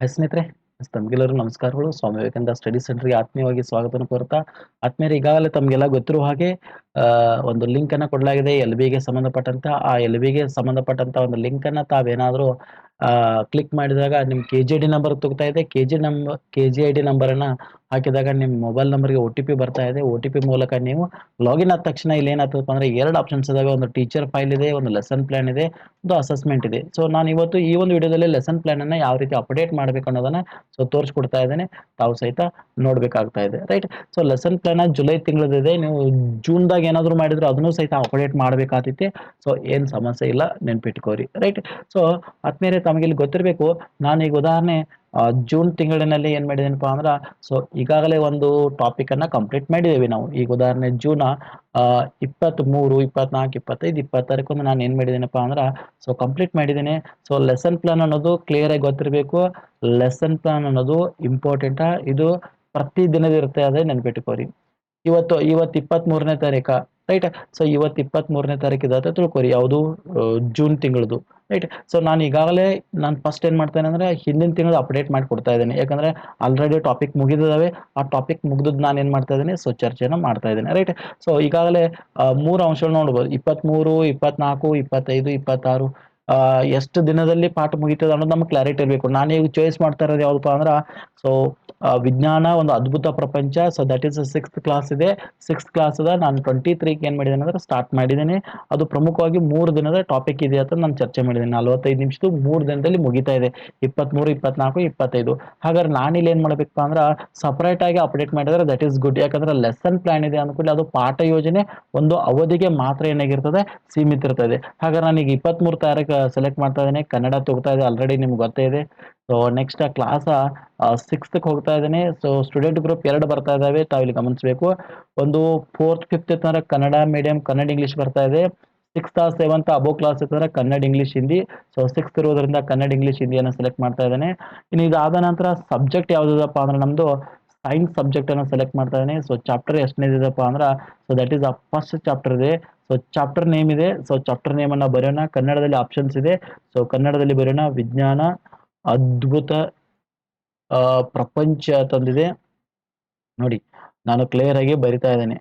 Hi ಸ್ನೇಹಿತರೆ ತಮಗೆಲ್ಲರೂ ನಮಸ್ಕಾರಗಳು. Swami Vivekananda study ಸೆಂಟರ್ಗೆ ಆತ್ಮೀಯವಾಗಿ ಸ್ವಾಗತವನ್ನು ಕೋರುತ್ತಾ, ಆತ್ಮೀಯರು ಈಗಾಗಲೇ ತಮಗೆಲ್ಲ ಗೊತ್ತಿರುವ ಹಾಗೆ ಒಂದು ಲಿಂಕ್ ಅನ್ನ ಕೊಡಲಾಗಿದೆ, ಎಲ್ ಬಿಗೆ ಸಂಬಂಧಪಟ್ಟಂತ. ಆ ಎಲ್ ಬಿಗೆ ಸಂಬಂಧಪಟ್ಟಂತ ಒಂದು ಲಿಂಕ್ ಅನ್ನ ತಾವೇನಾದ್ರೂ ಕ್ಲಿಕ್ ಮಾಡಿದಾಗ ನಿಮ್ಮ ಕೆ ಜಿ ಡಿ ನಂಬರ್ ತಗೋತಾ ಇದೆ. K G number K G I D ನಂಬರನ್ನು ಹಾಕಿದಾಗ ನಿಮ್ಮ ಮೊಬೈಲ್ ನಂಬರ್ಗೆ ಒ ಟಿ ಪಿ ಬರ್ತಾ ಇದೆ. ಒ ಟಿ ಪಿ ಮೂಲಕ ನೀವು ಲಾಗಿನ್ ಆದ ತಕ್ಷಣ ಇಲ್ಲಿ ಏನಾಗ್ತದಪ್ಪ ಅಂದ್ರೆ ಎರಡು ಆಪ್ಷನ್ಸ್ ಇದಾವೆ. ಒಂದು ಟೀಚರ್ ಫೈಲ್ ಇದೆ, ಒಂದು ಲೆಸನ್ ಪ್ಲ್ಯಾನ್ ಇದೆ, ಒಂದು ಅಸೆಸ್ಮೆಂಟ್ ಇದೆ. ಸೊ ನಾನು ಇವತ್ತು ಈ ಒಂದು ವಿಡಿಯೋದಲ್ಲಿ ಲೆಸನ್ ಪ್ಲ್ಯಾನನ್ನು ಯಾವ ರೀತಿ ಅಪ್ಡೇಟ್ ಮಾಡಬೇಕು ಅನ್ನೋದನ್ನು ಸೊ ತೋರಿಸ್ಕೊಡ್ತಾ ಇದ್ದೇನೆ. ತಾವು ಸಹಿತ ನೋಡಬೇಕಾಗ್ತಾ ಇದೆ. Right so lesson plan July ತಿಂಗಳದಿದೆ ನೀವು ಜೂನ್ದಾಗ ಏನಾದರೂ ಮಾಡಿದ್ರು ಅದನ್ನು ಸಹಿತ ಅಪ್ಡೇಟ್ ಮಾಡಬೇಕಾಗ್ತೈತಿ ಸೊ ಏನು ಸಮಸ್ಯೆ ಇಲ್ಲ. ನೆನ್ಪಿಟ್ಕೋರಿ. ರೈಟ್ ಸೊ ಆದ್ಮೇಲೆ ತಮಗೆ ಇಲ್ಲಿ ಗೊತ್ತಿರಬೇಕು. ನಾನು ಈಗ ಉದಾಹರಣೆ ಜೂನ್ ತಿಂಗಳಿನಲ್ಲಿ ಏನ್ ಮಾಡಿದೇನಪ್ಪ ಅಂದ್ರ, ಸೊ ಈಗಾಗಲೇ ಒಂದು ಟಾಪಿಕ್ ಅನ್ನ ಕಂಪ್ಲೀಟ್ ಮಾಡಿದ್ದೇವೆ ನಾವು. ಈಗ ಉದಾಹರಣೆ ಜೂನ್ ಇಪ್ಪತ್ತ್ ಮೂರು ಇಪ್ಪತ್ನಾಲ್ಕು, ಇಪ್ಪತ್ತೈದು ಇಪ್ಪತ್ತಾರಕ್ಕೊಂದು ನಾನು ಏನ್ ಮಾಡಿದೇನಪ್ಪ ಅಂದ್ರ ಸೊ ಕಂಪ್ಲೀಟ್ ಮಾಡಿದ್ದೀನಿ ಸೊ ಲೆಸನ್ ಪ್ಲಾನ್ ಅನ್ನೋದು ಕ್ಲಿಯರ್ ಆಗಿ ಗೊತ್ತಿರಬೇಕು. ಲೆಸನ್ ಪ್ಲಾನ್ ಅನ್ನೋದು ಇಂಪಾರ್ಟೆಂಟ್ ಇದು ಪ್ರತಿ ದಿನದ ಇರುತ್ತೆ ಅದೇ ನೆನ್ಪಿಟ್ಕೋರಿ ಇವತ್ತು ಇವತ್ತು ಇಪ್ಪತ್ತ್ ಮೂರನೇ ತಾರೀಕ ರೈಟ್ ಸೊ ಇವತ್ತು ಇಪ್ಪತ್ತ್ ಮೂರನೇ ತಾರೀಕು ಇದೆ ಅಂತ ತಿಳ್ಕೊರಿ, ಯಾವುದು ಜೂನ್ ತಿಂಗಳದು. ರೈಟ್ ಸೊ ನಾನು ಈಗಾಗಲೇ ನಾನು ಫಸ್ಟ್ ಏನು ಮಾಡ್ತೇನೆ ಅಂದ್ರೆ ಹಿಂದಿನ ತಿಂಗಳು ಅಪ್ಡೇಟ್ ಮಾಡಿ ಕೊಡ್ತಾ ಇದ್ದೀನಿ. ಯಾಕಂದ್ರೆ ಆಲ್ರೆಡಿ ಟಾಪಿಕ್ ಮುಗಿದಿದಾವೆ ಆ ಟಾಪಿಕ್ ಮುಗಿದದ್ದು ನಾನು ಏನು ಮಾಡ್ತಾ ಇದ್ದೀನಿ? ಸೊ ಚರ್ಚೆನ ಮಾಡ್ತಾ ಇದ್ದೀನಿ. ರೈಟ್ ಸೊ ಈಗಾಗಲೇ ಮೂರು ಅಂಶಗಳು ನೋಡ್ಬೋದು. ಇಪ್ಪತ್ಮೂರು, ಇಪ್ಪತ್ನಾಲ್ಕು, ಇಪ್ಪತ್ತೈದು, ಇಪ್ಪತ್ತಾರು ಎಷ್ಟು ದಿನದಲ್ಲಿ ಪಾಠ ಮುಗಿತದೆ ಅನ್ನೋದು ನಮ್ಗೆ ಕ್ಲಾರಿಟಿ ಇರಬೇಕು. ನಾನು ಈಗ ಚಾಯ್ಸ್ ಮಾಡ್ತಾ ಇರೋದು ಯಾವ್ದಪ್ಪ ಅಂದ್ರೆ ಸೊ ವಿಜ್ಞಾನ ಒಂದು ಅದ್ಭುತ ಪ್ರಪಂಚ. So that is sixth class ಇದೆ. ಸಿಕ್ಸ್ತ್ ಕ್ಲಾಸ್ ಅದ, ನಾನು ಟ್ವೆಂಟಿ ತ್ರೀಗೆ ಏನು ಮಾಡಿದ್ದೇನೆ ಅಂದ್ರೆ ಸ್ಟಾರ್ಟ್ ಮಾಡಿದ್ದೀನಿ. ಅದು ಪ್ರಮುಖವಾಗಿ ಮೂರು ದಿನದ ಟಾಪಿಕ್ ಇದೆ ಅಂತ ನಾನು ಚರ್ಚೆ ಮಾಡಿದ್ದೀನಿ. ನಲವತ್ತೈದು ನಿಮಿಷದ್ದು ಮೂರು ದಿನದಲ್ಲಿ ಮುಗಿತಾ ಇದೆ. ಇಪ್ಪತ್ಮೂರು, ಇಪ್ಪತ್ನಾಲ್ಕು, ಇಪ್ಪತ್ತೈದು. ಹಾಗಾದ್ರೆ ನಾನಿಲ್ಲಿ ಏನು ಮಾಡಬೇಕಪ್ಪ ಅಂದ್ರೆ ಸಪರೇಟ್ ಆಗಿ ಅಪ್ಡೇಟ್ ಮಾಡಿದ್ರೆ ದಟ್ ಈಸ್ ಗುಡ್ ಯಾಕಂದ್ರೆ ಲೆಸನ್ ಪ್ಲಾನ್ ಇದೆ ಅಂದ್ಕೊಳ್ಳಿ ಅದು ಪಾಠ ಯೋಜನೆ ಒಂದು ಅವಧಿಗೆ ಮಾತ್ರ ಏನಾಗಿರ್ತದೆ? ಸೀಮಿತ ಇರ್ತದೆ. ಹಾಗಾದ್ರೆ ನಾನೀಗ ಇಪ್ಪತ್ಮೂರು ತಾರೀಕು ಸೆಲೆಕ್ಟ್ ಮಾಡ್ತಾ ಇದ್ದೇನೆ. ಕನ್ನಡ ತಗೋತಾ ಇದೆ ಆಲ್ರೆಡಿ ನಿಮ್ಗೆ ಗೊತ್ತೇ ಇದೆ. ಸೊ ನೆಕ್ಸ್ಟ್ ಕ್ಲಾಸ್ ಸಿಕ್ಸ್ತ್ಗೆ ಹೋಗ್ತಾ ಇದ್ದೇನೆ. ಸೊ ಸ್ಟೂಡೆಂಟ್ ಗ್ರೂಪ್ ಎರಡು ಬರ್ತಾ ಇದಾವೆ ತಾವಿಲ್ಲಿ ಗಮನಿಸಬೇಕು. ಒಂದು ಫೋರ್ತ್ ಫಿಫ್ತ್ ಇತ್ತಂದ್ರೆ ಕನ್ನಡ ಮೀಡಿಯಂ ಕನ್ನಡ ಇಂಗ್ಲಿಷ್ ಬರ್ತಾ ಇದೆ. ಸಿಕ್ಸ್ತ್ ಸೆವೆಂತ್ ಅಬೋ ಕ್ಲಾಸ್ ಇತ್ತಂದ್ರೆ Kannada English Hindi. So sixth ಇರೋದ್ರಿಂದ ಕನ್ನಡ ಇಂಗ್ಲಿಷ್ ಹಿಂದಿಯನ್ನು ಸೆಲೆಕ್ಟ್ ಮಾಡ್ತಾ ಇದ್ದೇನೆ. ಇನ್ನು ಇದಾದ ನಂತರ ಸಬ್ಜೆಕ್ಟ್ ಯಾವುದಪ್ಪ ಅಂದ್ರೆ ನಮ್ದು ಸೈನ್ಸ್ ಸಬ್ಜೆಕ್ಟ್ ಅನ್ನು ಸೆಲೆಕ್ಟ್ ಮಾಡ್ತಾ ಇದ್ದೇನೆ ಸೊ ಚಾಪ್ಟರ್ ಎಷ್ಟನೇದಿದೆಪ್ಪ ಅಂದ್ರೆ so that is uh first chapter ಇದೆ. ಸೊ ಚಾಪ್ಟರ್ ನೇಮ್ ಇದೆ. ಸೊ ಚಾಪ್ಟರ್ ನೇಮ್ ಅನ್ನ ಬರೆಯೋಣ. ಕನ್ನಡದಲ್ಲಿ ಆಪ್ಷನ್ಸ್ ಇದೆ. ಸೊ ಕನ್ನಡದಲ್ಲಿ ಬರೆಯೋಣ. ವಿಜ್ಞಾನ, ಅದ್ಭುತ ಪ್ರಪಂಚ ತಂದಿದೆ. ನೋಡಿ, ನಾನು ಕ್ಲಿಯರ್ ಆಗಿ ಬರಿತಾ ಇದ್ದೇನೆ.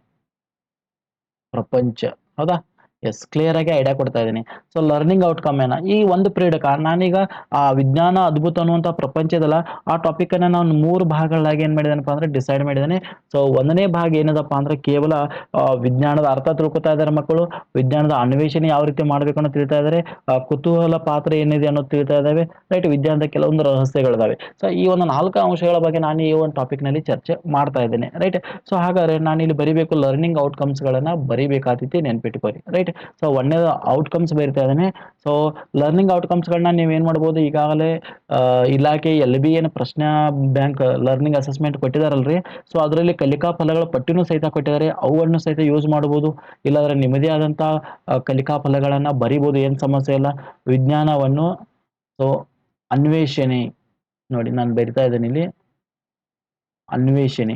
ಪ್ರಪಂಚ. ಹೌದಾ? ಎಸ್ ಕ್ಲಿಯರ್ ಆಗಿ ಐಡಿಯಾ ಕೊಡ್ತಾ ಇದ್ದೀನಿ. ಸೊ ಲರ್ನಿಂಗ್ ಔಟ್ಕಮ್ ಏನ? ಈ ಒಂದು ಪೀರಿಯಡ್ ನಾನೀಗ, ಆ ವಿಜ್ಞಾನ ಅದ್ಭುತ ಅನ್ನುವಂಥ ಪ್ರಪಂಚದಲ್ಲ, ಆ ಟಾಪಿಕ್ ಅನ್ನ ನಾನು ಮೂರು ಭಾಗಗಳಾಗಿ ಏನ್ ಮಾಡಿದೇನಪ್ಪ ಅಂದ್ರೆ ಡಿಸೈಡ್ ಮಾಡಿದ್ದೇನೆ. ಸೊ ಒಂದನೇ ಭಾಗ ಏನದಪ್ಪ ಅಂದ್ರೆ ಕೇವಲ ವಿಜ್ಞಾನದ ಅರ್ಥ ತಿಳ್ಕೊತಾ ಇದ್ದಾರೆ ಮಕ್ಕಳು. ವಿಜ್ಞಾನದ ಅನ್ವೇಷಣೆ ಯಾವ ರೀತಿ ಮಾಡ್ಬೇಕು ಅನ್ನೋ ತಿಳಿತಾ ಇದ್ದಾರೆ. ಕುತೂಹಲ ಪಾತ್ರ ಏನಿದೆ ಅನ್ನೋದು ತಿಳಿತಾ ಇದ್ದಾವೆ. ರೈಟ್ ವಿಜ್ಞಾನದ ಕೆಲವೊಂದು ರಹಸ್ಯಗಳಿದಾವೆ ಸೊ ಈ ಒಂದು ನಾಲ್ಕು ಅಂಶಗಳ ಬಗ್ಗೆ ನಾನು ಈ ಒಂದು ಟಾಪಿಕ್ನಲ್ಲಿ ಚರ್ಚೆ ಮಾಡ್ತಾ ಇದ್ದೇನೆ. ರೈಟ್ ಸೊ ಹಾಗಾದ್ರೆ ನಾನು ಇಲ್ಲಿ ಬರಿಬೇಕು ಲರ್ನಿಂಗ್ ಔಟ್ಕಮ್ಸ್ ಗಳನ್ನ ಬರಿಬೇಕಾಗ್ತೈತಿ ನೆನ್ಪಿಟ್ಕೋರಿ ರೈಟ್ ಸೊ ಒಳ್ಳೆಯ ಔಟ್ಕಮ್ಸ್ ಬರಿತಾ ಇದ್ದಾನೆ. ಸೊ ಲರ್ನಿಂಗ್ ಔಟ್ಕಮ್ಸ್ ಗಳನ್ನ ನೀವು ಏನ್ ಮಾಡ್ಬೋದು? ಈಗಾಗಲೇ ಇಲಾಖೆ ಎಲ್ ಬಿ ಏನು ಪ್ರಶ್ನೆ ಬ್ಯಾಂಕ್ ಲರ್ನಿಂಗ್ ಅಸೆಸ್ಮೆಂಟ್ ಕೊಟ್ಟಿದಾರಲ್ರಿ. ಸೊ ಅದರಲ್ಲಿ ಕಲಿಕಾ ಫಲಗಳ ಪಟ್ಟಿನೂ ಸಹಿತ ಕೊಟ್ಟಿದ್ದಾರೆ. ಅವುಗಳನ್ನು ಸಹಿತ ಯೂಸ್ ಮಾಡ್ಬೋದು. ಇಲ್ಲಾಂದ್ರೆ ನಿಮ್ಮದೇ ಆದಂತ ಕಲಿಕಾ ಫಲಗಳನ್ನ ಬರಿಬೋದು. ಏನ್ ಸಮಸ್ಯೆ ಇಲ್ಲ. ವಿಜ್ಞಾನವನ್ನು ಸೊ ಅನ್ವೇಷಣೆ. ನೋಡಿ, ನಾನು ಬರಿತಾ ಇದ್ದೇನೆ ಇಲ್ಲಿ. ಅನ್ವೇಷಣೆ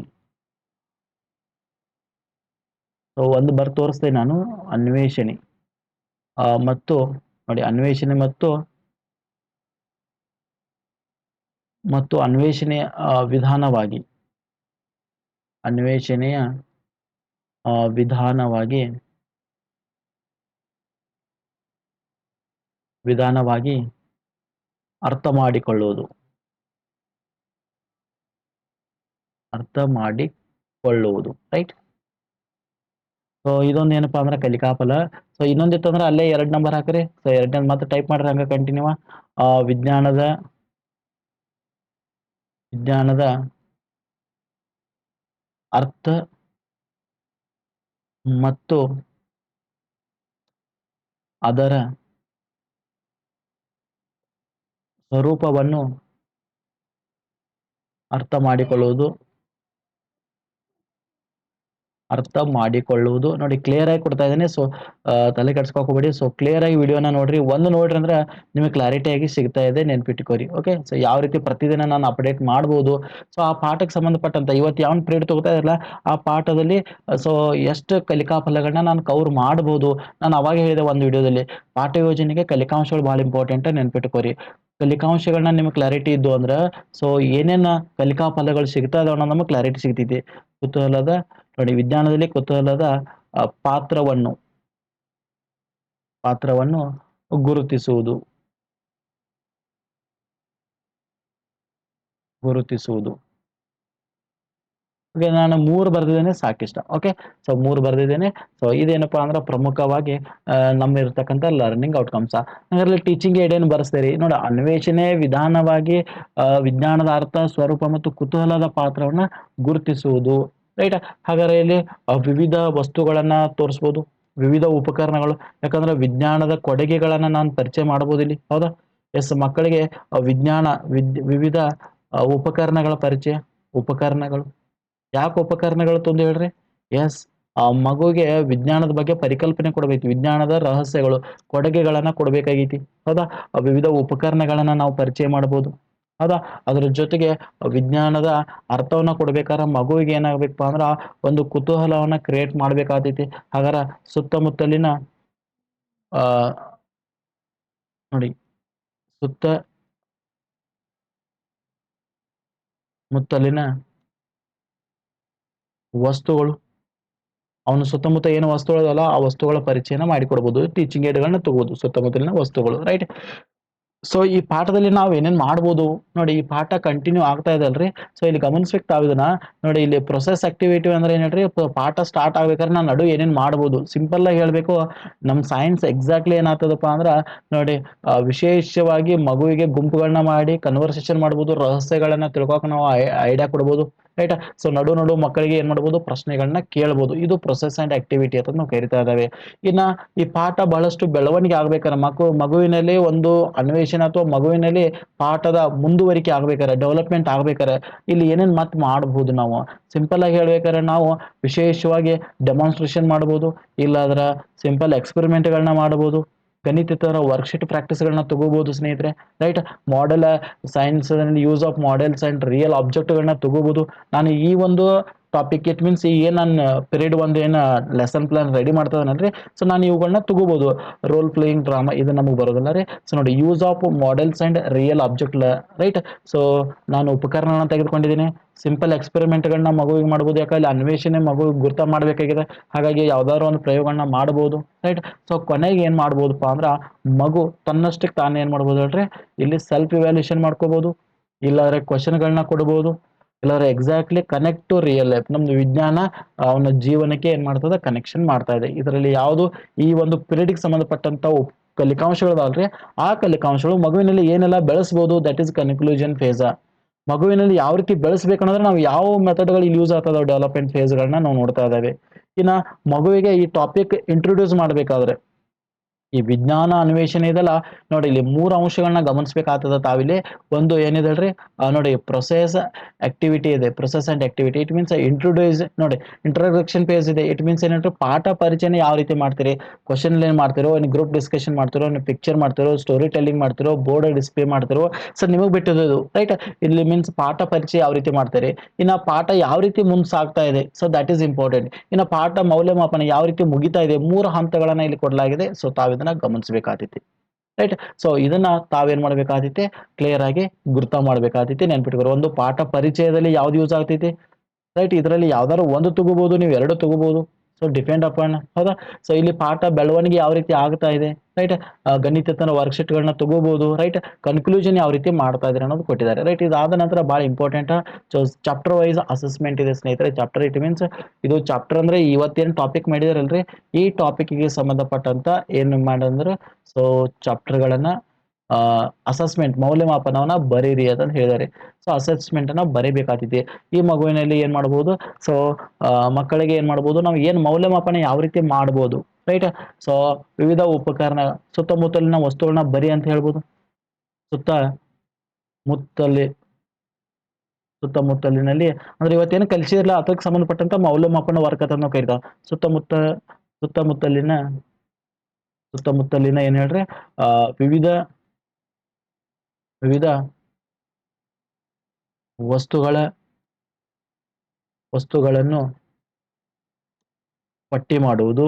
ಸೊ ಒಂದು ಬರ್ ತೋರಿಸ್ತೇನೆ ನಾನು ಅನ್ವೇಷಣೆ. ಮತ್ತು ನೋಡಿ ಅನ್ವೇಷಣೆ ಮತ್ತು ಮತ್ತು ಅನ್ವೇಷಣೆಯ ವಿಧಾನವಾಗಿ. ಅನ್ವೇಷಣೆಯ ವಿಧಾನವಾಗಿ ವಿಧಾನವಾಗಿ ಅರ್ಥ ಮಾಡಿಕೊಳ್ಳುವುದು. ಅರ್ಥ ಮಾಡಿಕೊಳ್ಳುವುದು, ರೈಟ್? ಸೊ ಇದೊಂದು ಏನಪ್ಪಾ ಅಂದ್ರೆ ಕಲಿಕಾಪಲ ಸೊ ಇನ್ನೊಂದಿತ್ತು ಅಂದ್ರೆ ಅಲ್ಲೇ ಎರಡ್ ನಂಬರ್ ಹಾಕ್ರಿ. ಸೊ ಎರಡನೇ ಮತ್ತೆ ಟೈಪ್ ಮಾಡ್ರಿ, ಹಂಗ ಕಂಟಿನ್ಯೂ ವಿಜ್ಞಾನದ ವಿಜ್ಞಾನದ ಅರ್ಥ ಮತ್ತು ಅದರ ಸ್ವರೂಪವನ್ನು ಅರ್ಥ ಮಾಡಿಕೊಳ್ಳುವುದು. ಅರ್ಥ ಮಾಡಿಕೊಳ್ಳುವುದು. ನೋಡಿ ಕ್ಲಿಯರ್ ಆಗಿ ಕೊಡ್ತಾ ಇದ್ದೀನಿ. ಸೊ ತಲೆ ಕೆಡ್ಸ್ಕೊಕ್ ಹೋಗ್ಬೇಡಿ. ಸೊ ಕ್ಲಿಯರ್ ಆಗಿ ವಿಡಿಯೋನ ನೋಡ್ರಿ. ಒಂದು ನೋಡ್ರಿ ಅಂದ್ರೆ ನಿಮಗೆ ಕ್ಲಾರಿಟಿ ಆಗಿ ಸಿಗ್ತಾ ಇದೆ ನೆನ್ಪಿಟ್ಕೋರಿ ಓಕೆ ಸೊ ಯಾವ ರೀತಿ ಪ್ರತಿದಿನ ನಾನು ಅಪ್ಡೇಟ್ ಮಾಡ್ಬೋದು. ಸೊ ಆ ಪಾಠಕ್ಕೆ ಸಂಬಂಧಪಟ್ಟಂತ ಇವತ್ತು ಯಾವ ಪೀರಿಯಡ್ ತಗೋತಾ ಇರಲ್ಲ ಆ ಪಾಠದಲ್ಲಿ ಸೊ ಎಷ್ಟು ಕಲಿಕಾ ಫಲಗಳನ್ನ ನಾನು ಕವರ್ ಮಾಡ್ಬೋದು. ನಾನು ಅವಾಗ ಹೇಳಿದೆ ಒಂದು ವಿಡಿಯೋದಲ್ಲಿ, ಪಾಠ ಯೋಜನೆಗೆ ಕಲಿಕಾಂಶಗಳು ಬಹಳ ಇಂಪಾರ್ಟೆಂಟ್ ನೆನ್ಪಿಟ್ಕೋರಿ ಕಲಿಕಾಂಶಗಳನ್ನ ನಿಮ್ಗೆ ಕ್ಲಾರಿಟಿ ಇದ್ದು ಅಂದ್ರೆ ಸೊ ಏನೇನು ಕಲಿಕಾ ಫಲಗಳು ಸಿಗ್ತಾ ಅನ್ನೋದು ನಮಗೆ ಕ್ಲಾರಿಟಿ ಸಿಗ್ತೈತಿ ಕುತೂಹಲದ ನೋಡಿ, ವಿಜ್ಞಾನದಲ್ಲಿ ಕುತೂಹಲದ ಪಾತ್ರವನ್ನು ಪಾತ್ರವನ್ನು ಗುರುತಿಸುವುದು. ಗುರುತಿಸುವುದು. ಓಕೆ ನಾನು ಮೂರು ಬರೆದಿದ್ದೇನೆ, ಸಾಕಿಷ್ಟ. ಓಕೆ ಸೊ ಮೂರು ಬರೆದಿದ್ದೇನೆ. ಸೊ ಇದೇನಪ್ಪ ಅಂದ್ರೆ ಪ್ರಮುಖವಾಗಿ ನಮ್ಮಿರ್ತಕ್ಕಂಥ ನಮ್ಮ ಇರ್ತಕ್ಕಂಥ ಲರ್ನಿಂಗ್ ಔಟ್ಕಮ್ಸ್ ಅದರಲ್ಲಿ ಟೀಚಿಂಗ್ ಏಡ್ ಏನು ಬರೆಸ್ತೀರಿ? ನೋಡಿ, ಅನ್ವೇಷಣೆ ವಿಧಾನವಾಗಿ ವಿಜ್ಞಾನದ ಅರ್ಥ, ಸ್ವರೂಪ ಮತ್ತು ಕುತೂಹಲದ ಪಾತ್ರವನ್ನ ಗುರುತಿಸುವುದು. ರೈಟ್? ಹಾಗಾದ್ರೆ ಇಲ್ಲಿ ವಿವಿಧ ವಸ್ತುಗಳನ್ನ ತೋರಿಸ್ಬೋದು, ವಿವಿಧ ಉಪಕರಣಗಳು, ಯಾಕಂದ್ರೆ ವಿಜ್ಞಾನದ ಕೊಡುಗೆಗಳನ್ನ ನಾನು ಪರಿಚಯ ಮಾಡ್ಬೋದು ಇಲ್ಲಿ, ಹೌದಾ? ಎಸ್, ಮಕ್ಕಳಿಗೆ ವಿಜ್ಞಾನ ವಿವಿಧ ಉಪಕರಣಗಳ ಪರಿಚಯ, ಉಪಕರಣಗಳು. ಯಾಕೆ ಉಪಕರಣಗಳು ತಂದು ಹೇಳ್ರಿ? ಎಸ್, ಆ, ಮಗುಗೆ ವಿಜ್ಞಾನದ ಬಗ್ಗೆ ಪರಿಕಲ್ಪನೆ ಕೊಡಬೇಕು, ವಿಜ್ಞಾನದ ರಹಸ್ಯಗಳು, ಕೊಡುಗೆಗಳನ್ನ ಕೊಡಬೇಕಾಗೈತಿ, ಹೌದಾ? ವಿವಿಧ ಉಪಕರಣಗಳನ್ನ ನಾವು ಪರಿಚಯ ಮಾಡ್ಬೋದು. ಹೌದಾ? ಅದ್ರ ಜೊತೆಗೆ ವಿಜ್ಞಾನದ ಅರ್ಥವನ್ನ ಕೊಡ್ಬೇಕಾದ್ರೆ ಮಗುವಿಗೆ ಏನಾಗ್ಬೇಕಪ್ಪ ಅಂದ್ರ ಒಂದು ಕುತೂಹಲವನ್ನ ಕ್ರಿಯೇಟ್ ಮಾಡ್ಬೇಕಾಗ್ತೈತಿ. ಹಾಗಾರ ಸುತ್ತಮುತ್ತಲಿನ, ಆ, ನೋಡಿ, ಸುತ್ತ ಮುತ್ತಲಿನ ವಸ್ತುಗಳು, ಅವನು ಸುತ್ತಮುತ್ತ ಏನು ವಸ್ತುಗಳಲ್ಲ ಆ ವಸ್ತುಗಳ ಪರಿಚಯನ ಮಾಡಿಕೊಡ್ಬೋದು ಟೀಚಿಂಗ್ ಏಡ್ಗಳನ್ನ ತಗೋಬಹುದು ಸುತ್ತಮುತ್ತಲಿನ ವಸ್ತುಗಳು ರೈಟ್ ಸೊ ಈ ಪಾಠದಲ್ಲಿ ನಾವು ಏನೇನು ಮಾಡ್ಬೋದು? ನೋಡಿ, ಈ ಪಾಠ ಕಂಟಿನ್ಯೂ ಆಗ್ತಾ ಇದೆ ಅಲ್ರಿ? ಸೊ ಇಲ್ಲಿ ಗಮನಿಸ್ಬೇಕು ತಾವು ಇದನ್ನ. ನೋಡಿ, ಇಲ್ಲಿ ಪ್ರೊಸೆಸ್ ಆಕ್ಟಿವಿಟಿ ಅಂದ್ರೆ ಏನ್ ಪಾಠ ಸ್ಟಾರ್ಟ್ ಆಗ್ಬೇಕಾದ್ರೆ ನಾನು ನಡು ಏನೇನು ಮಾಡ್ಬೋದು? ಸಿಂಪಲ್ ಆಗಿ ಹೇಳ್ಬೇಕು. ನಮ್ಮ ಸೈನ್ಸ್ ಎಕ್ಸಾಕ್ಟ್ಲಿ ಏನಾಗ್ತದಪ್ಪ ಅಂದ್ರ, ನೋಡಿ ವಿಶೇಷವಾಗಿ ಮಗುವಿಗೆ ಗುಂಪುಗಳನ್ನ ಮಾಡಿ ಕನ್ವರ್ಸೇಷನ್ ಮಾಡ್ಬೋದು, ರಹಸ್ಯಗಳನ್ನ ತಿಳ್ಕೊಕ್ ನಾವು ಐಡಿಯಾ ಕೊಡ್ಬೋದು ರೈಟ್ ಸೊ ನಡು ನಡು ಮಕ್ಕಳಿಗೆ ಏನ್ ಮಾಡ್ಬೋದು? ಪ್ರಶ್ನೆಗಳನ್ನ ಕೇಳ್ಬೋದು. ಇದು ಪ್ರೊಸೆಸ್ ಅಂಡ್ ಆಕ್ಟಿವಿಟಿ ಅಂತ ನಾವು ಕರಿತಾ ಇದ್ದಾವೆ ಇನ್ನ ಈ ಪಾಠ ಬಹಳಷ್ಟು ಬೆಳವಣಿಗೆ ಆಗ್ಬೇಕಾದ್ರೆ ಮಗು, ಮಗುವಿನಲ್ಲಿ ಒಂದು ಅನ್ವೇಷಣೆ ಅಥವಾ ಮಗುವಿನಲ್ಲಿ ಪಾಠದ ಮುಂದುವರಿಕೆ ಆಗ್ಬೇಕಾರೆ ಡೆವಲಪ್ಮೆಂಟ್ ಆಗ್ಬೇಕಾರೆ ಇಲ್ಲಿ ಏನೇನು ಮತ್ತೆ ಮಾಡಬಹುದು ನಾವು? ಸಿಂಪಲ್ ಆಗಿ ಹೇಳ್ಬೇಕಾದ್ರೆ ನಾವು ವಿಶೇಷವಾಗಿ ಡೆಮಾನ್ಸ್ಟ್ರೇಷನ್ ಮಾಡ್ಬೋದು, ಇಲ್ಲಾದ್ರ ಸಿಂಪಲ್ ಎಕ್ಸ್ಪೆರಿಮೆಂಟ್ಗಳನ್ನ ಮಾಡ್ಬೋದು ಗಣಿತ ವರ್ಕ್ಶೀಟ್ ಪ್ರಾಕ್ಟೀಸ್ಗಳನ್ನ ತಗೋಬಹುದು ಸ್ನೇಹಿತರೆ right model science use of models and real ಆಬ್ಜೆಕ್ಟ್ಗಳನ್ನ ತಗೋಬಹುದು ನಾನು ಈ ಒಂದು ಟಾಪಿಕ್ ಇಟ್ ಮೀನ್ಸ್ ಏನ್ ನಾನು ಪಿರಿಯಡ್ ಒಂದು ಏನು ಲೆಸನ್ ಪ್ಲಾನ್ ರೆಡಿ ಮಾಡ್ತದನಲ್ರಿ? ಸೊ ನಾನು ಇವುಗಳನ್ನ ತಗೋಬಹುದು ರೋಲ್ ಪ್ಲೇಯಿಂಗ್ ಡ್ರಾಮಾ ಇದು ನಮಗೆ ಬರೋದಿಲ್ಲ ರೀ. ಸೊ ನೋಡಿ use of models and real object right so ನಾನು ಉಪಕರಣಗಳನ್ನ ತೆಗೆದುಕೊಂಡಿದ್ದೀನಿ ಸಿಂಪಲ್ ಎಕ್ಸ್ಪೆರಿಮೆಂಟ್ಗಳನ್ನ ಮಗುವಿಗೆ ಮಾಡ್ಬೋದು. ಯಾಕಂದ್ರೆ ಅನ್ವೇಷಣೆ ಮಗುವಿಗೆ ಗುರ್ತ ಮಾಡಬೇಕಾಗಿದೆ. ಹಾಗಾಗಿ ಯಾವ್ದಾದ್ರು ಒಂದು ಪ್ರಯೋಗಗಳನ್ನ ಮಾಡ್ಬೋದು ರೈಟ್ ಸೊ ಕೊನೆಗೆ ಏನು ಮಾಡ್ಬೋದಪ್ಪ ಅಂದ್ರೆ, ಮಗು ತನ್ನಷ್ಟಕ್ಕೆ ತಾನೇ ಏನು ಮಾಡ್ಬೋದು ಹೇಳ್ರಿ? ಇಲ್ಲಿ ಸೆಲ್ಫ್ ಇವ್ಯಾಲ್ಯೂಷನ್ ಮಾಡ್ಕೋಬಹುದು ಇಲ್ಲಾಂದ್ರೆ ಕ್ವಶನ್ಗಳನ್ನ ಕೊಡ್ಬೋದು. ಇಲ್ಲಾಂದ್ರೆ exactly connect to real life ನಮ್ದು ವಿಜ್ಞಾನ ಅವನ ಜೀವನಕ್ಕೆ ಏನ್ ಮಾಡ್ತದೆ? ಕನೆಕ್ಷನ್ ಮಾಡ್ತಾ ಇದೆ. ಇದರಲ್ಲಿ ಯಾವುದು ಈ ಒಂದು ಪೀರಿಯಡ್ಗೆ ಸಂಬಂಧಪಟ್ಟಂತ ಕಲಿಕಾಂಶಗಳದಲ್ರಿ ಆ ಕಲಿಕಾಂಶಗಳು ಮಗುವಿನಲ್ಲಿ ಏನೆಲ್ಲ ಬೆಳೆಸಬಹುದು ದಟ್ ಇಸ್ ಕನ್ಕ್ಲೂಷನ್ ಫೇಸ್ ಮಗುವಿನಲ್ಲಿ ಯಾವ ರೀತಿ ಬೆಳೆಸ್ಬೇಕಂದ್ರೆ ನಾವು ಯಾವ ಮೆಥಡ್ಗಳು ಇಲ್ಲಿ ಯೂಸ್ ಆಗ್ತದ ಡೆವಲಪ್ಮೆಂಟ್ ಫೇಸ್ಗಳನ್ನ ನಾವು ನೋಡ್ತಾ ಇದ್ದೇವೆ. ಇನ್ನ ಮಗುವಿಗೆ ಈ ಟಾಪಿಕ್ ಇಂಟ್ರೊಡ್ಯೂಸ್ ಮಾಡ್ಬೇಕಾದ್ರೆ ಈ ವಿಜ್ಞಾನ ಅನ್ವೇಷಣೆ ಇದೆಲ್ಲ ನೋಡಿ ಇಲ್ಲಿ ಮೂರು ಅಂಶಗಳನ್ನ ಗಮನಿಸ್ಬೇಕಾಗ್ತದ ತಾವಿಲ್ಲಿ. ಒಂದು ಏನಿದೆ ಹೇಳ್ರಿ ನೋಡಿ ಪ್ರೊಸೆಸ್ ಆಕ್ಟಿವಿಟಿ ಇದೆ. Process and activity it means introduce ನೋಡಿ ಇಂಟ್ರೊಡಕ್ಷನ್ ಫೇಸ್ ಇದೆ. ಇಟ್ ಮೀನ್ಸ್ ಏನಂದ್ರೆ ಪಾಠ ಪರಿಚಯನ ಯಾವ ರೀತಿ ಮಾಡ್ತೀರಿ? ಕ್ವಶನ್ ಏನ್ ಮಾಡ್ತಿರೋ? ಏನು ಗ್ರೂಪ್ ಡಿಸ್ಕಷನ್ ಮಾಡ್ತಿರೋ? ನೀವು ಪಿಕ್ಚರ್ ಮಾಡ್ತಿರೋ? ಸ್ಟೋರಿ ಟೆಲ್ಲಿಂಗ್ ಮಾಡ್ತಿರೋ? ಬೋರ್ಡ್ ಡಿಸ್ಪ್ಲೇ ಮಾಡ್ತಿರೋ? ಸರ್, ನಿಮಗೆ ಬಿಟ್ಟಿದ್ದು ರೈಟ್ ಇಲ್ಲಿ ಮೀನ್ಸ್ ಪಾಠ ಪರಿಚಯ ಯಾವ ರೀತಿ ಮಾಡ್ತೀರಿ? ಇನ್ನ ಪಾಠ ಯಾವ ರೀತಿ ಮುಂದೆ ಇದೆ? ಸೊ ದಟ್ ಈಸ್ ಇಂಪಾರ್ಟೆಂಟ್ ಇನ್ನು ಪಾಠ ಮೌಲ್ಯಮಾಪನ ಯಾವ ರೀತಿ ಮುಗಿತಾ ಇದೆ? ಮೂರು ಹಂತಗಳನ್ನ ಇಲ್ಲಿ ಕೊಡಲಾಗಿದೆ. ಸೊ ತಾವು ಇದನ್ನ ಗಮನಿಸಬೇಕಾಗ್ತೈತಿ ರೈಟ್ ಸೊ ಇದನ್ನ ತಾವೇನ್ ಮಾಡ್ಬೇಕಾಗ್ತೈತಿ ಕ್ಲಿಯರ್ ಆಗಿ ಗುರ್ತ ಮಾಡ್ಬೇಕಾಗ್ತೈತಿ ನೆನ್ಪಿಟ್ಕೊರಿ ಒಂದು ಪಾಠ ಪರಿಚಯದಲ್ಲಿ ಯಾವ್ದು ಯೂಸ್ ಆಗ್ತೈತಿ? ರೈಟ್ ಇದರಲ್ಲಿ ಯಾವ್ದಾದ್ರು ಒಂದು ತಗೋಬಹುದು ನೀವು ಎರಡು ತಗೋಬಹುದು ಸೊ ಡಿಪೆಂಡ್ ಅಪಾನ್ ಹೌದಾ? ಸೊ ಇಲ್ಲಿ ಪಾಠ ಬೆಳವಣಿಗೆ ಯಾವ ರೀತಿ ಆಗ್ತಾ ಇದೆ ರೈಟ್ ಗಣಿತನ ವರ್ಕ್ಶೀಟ್ಗಳನ್ನ ತಗೋಬಹುದು ರೈಟ್ ಕನ್ಕ್ಲೂಷನ್ ಯಾವ ರೀತಿ ಮಾಡ್ತಾ ಇದ್ದಾರೆ ಅನ್ನೋದು ಕೊಟ್ಟಿದ್ದಾರೆ ರೈಟ್ ಇದಾದ ನಂತರ ಬಹಳ ಇಂಪಾರ್ಟೆಂಟ್ ಚಾಪ್ಟರ್ ವೈಸ್ ಅಸೆಸ್ಮೆಂಟ್ ಇದೆ ಸ್ನೇಹಿತರೆ. ಚಾಪ್ಟರ್ ಇಟ್ ಮೀನ್ಸ್ ಇದು ಚಾಪ್ಟರ್ ಅಂದ್ರೆ ಇವತ್ತೇನು ಟಾಪಿಕ್ ಮಾಡಿದಾರಲ್ರಿ? ಈ ಟಾಪಿಕ್ಗೆ ಸಂಬಂಧಪಟ್ಟಂತ ಏನು ಮಾಡಂದ್ರೆ ಸೊ ಚಾಪ್ಟರ್ಗಳನ್ನ ಅಸೆಸ್ಮೆಂಟ್ ಮೌಲ್ಯಮಾಪನವನ್ನ ಬರೀರಿ ಅಂತ ಹೇಳಿದ್ದಾರೆ ಸೊ ಅಸೆಸ್ಮೆಂಟ್ ಅನ್ನ ಬರೀಬೇಕಾಗ್ತೈತಿ. ಈ ಮಗುವಿನಲ್ಲಿ ಏನ್ ಮಾಡ್ಬೋದು? ಸೊ ಮಕ್ಕಳಿಗೆ ಏನ್ ಮಾಡ್ಬೋದು? ನಾವು ಏನ್ ಮೌಲ್ಯಮಾಪನ ಯಾವ ರೀತಿ ಮಾಡ್ಬೋದು? ರೈಟ್ ಸೊ ವಿವಿಧ ಉಪಕರಣ, ಸುತ್ತಮುತ್ತಲಿನ ವಸ್ತುಗಳನ್ನ ಬರಿ ಅಂತ ಹೇಳ್ಬೋದು? ಸುತ್ತ ಮುತ್ತಲಿ ಸುತ್ತಮುತ್ತಲಿನಲ್ಲಿ. ಅಂದ್ರೆ ಇವತ್ತೇನು ಕಲಿಸಿರಲ್ಲ ಅದಕ್ಕೆ ಸಂಬಂಧಪಟ್ಟಂತ ಮೌಲ್ಯಮಾಪನ ವರ್ಕ್ ಅಂತ ಸುತ್ತಮುತ್ತ, ಸುತ್ತಮುತ್ತಲಿನ ಸುತ್ತಮುತ್ತಲಿನ ಏನ್ ಹೇಳ್ರಿ? ವಿವಿಧ ವಿವಿಧ ವಸ್ತುಗಳ, ವಸ್ತುಗಳನ್ನು ಪಟ್ಟಿ ಮಾಡುವುದು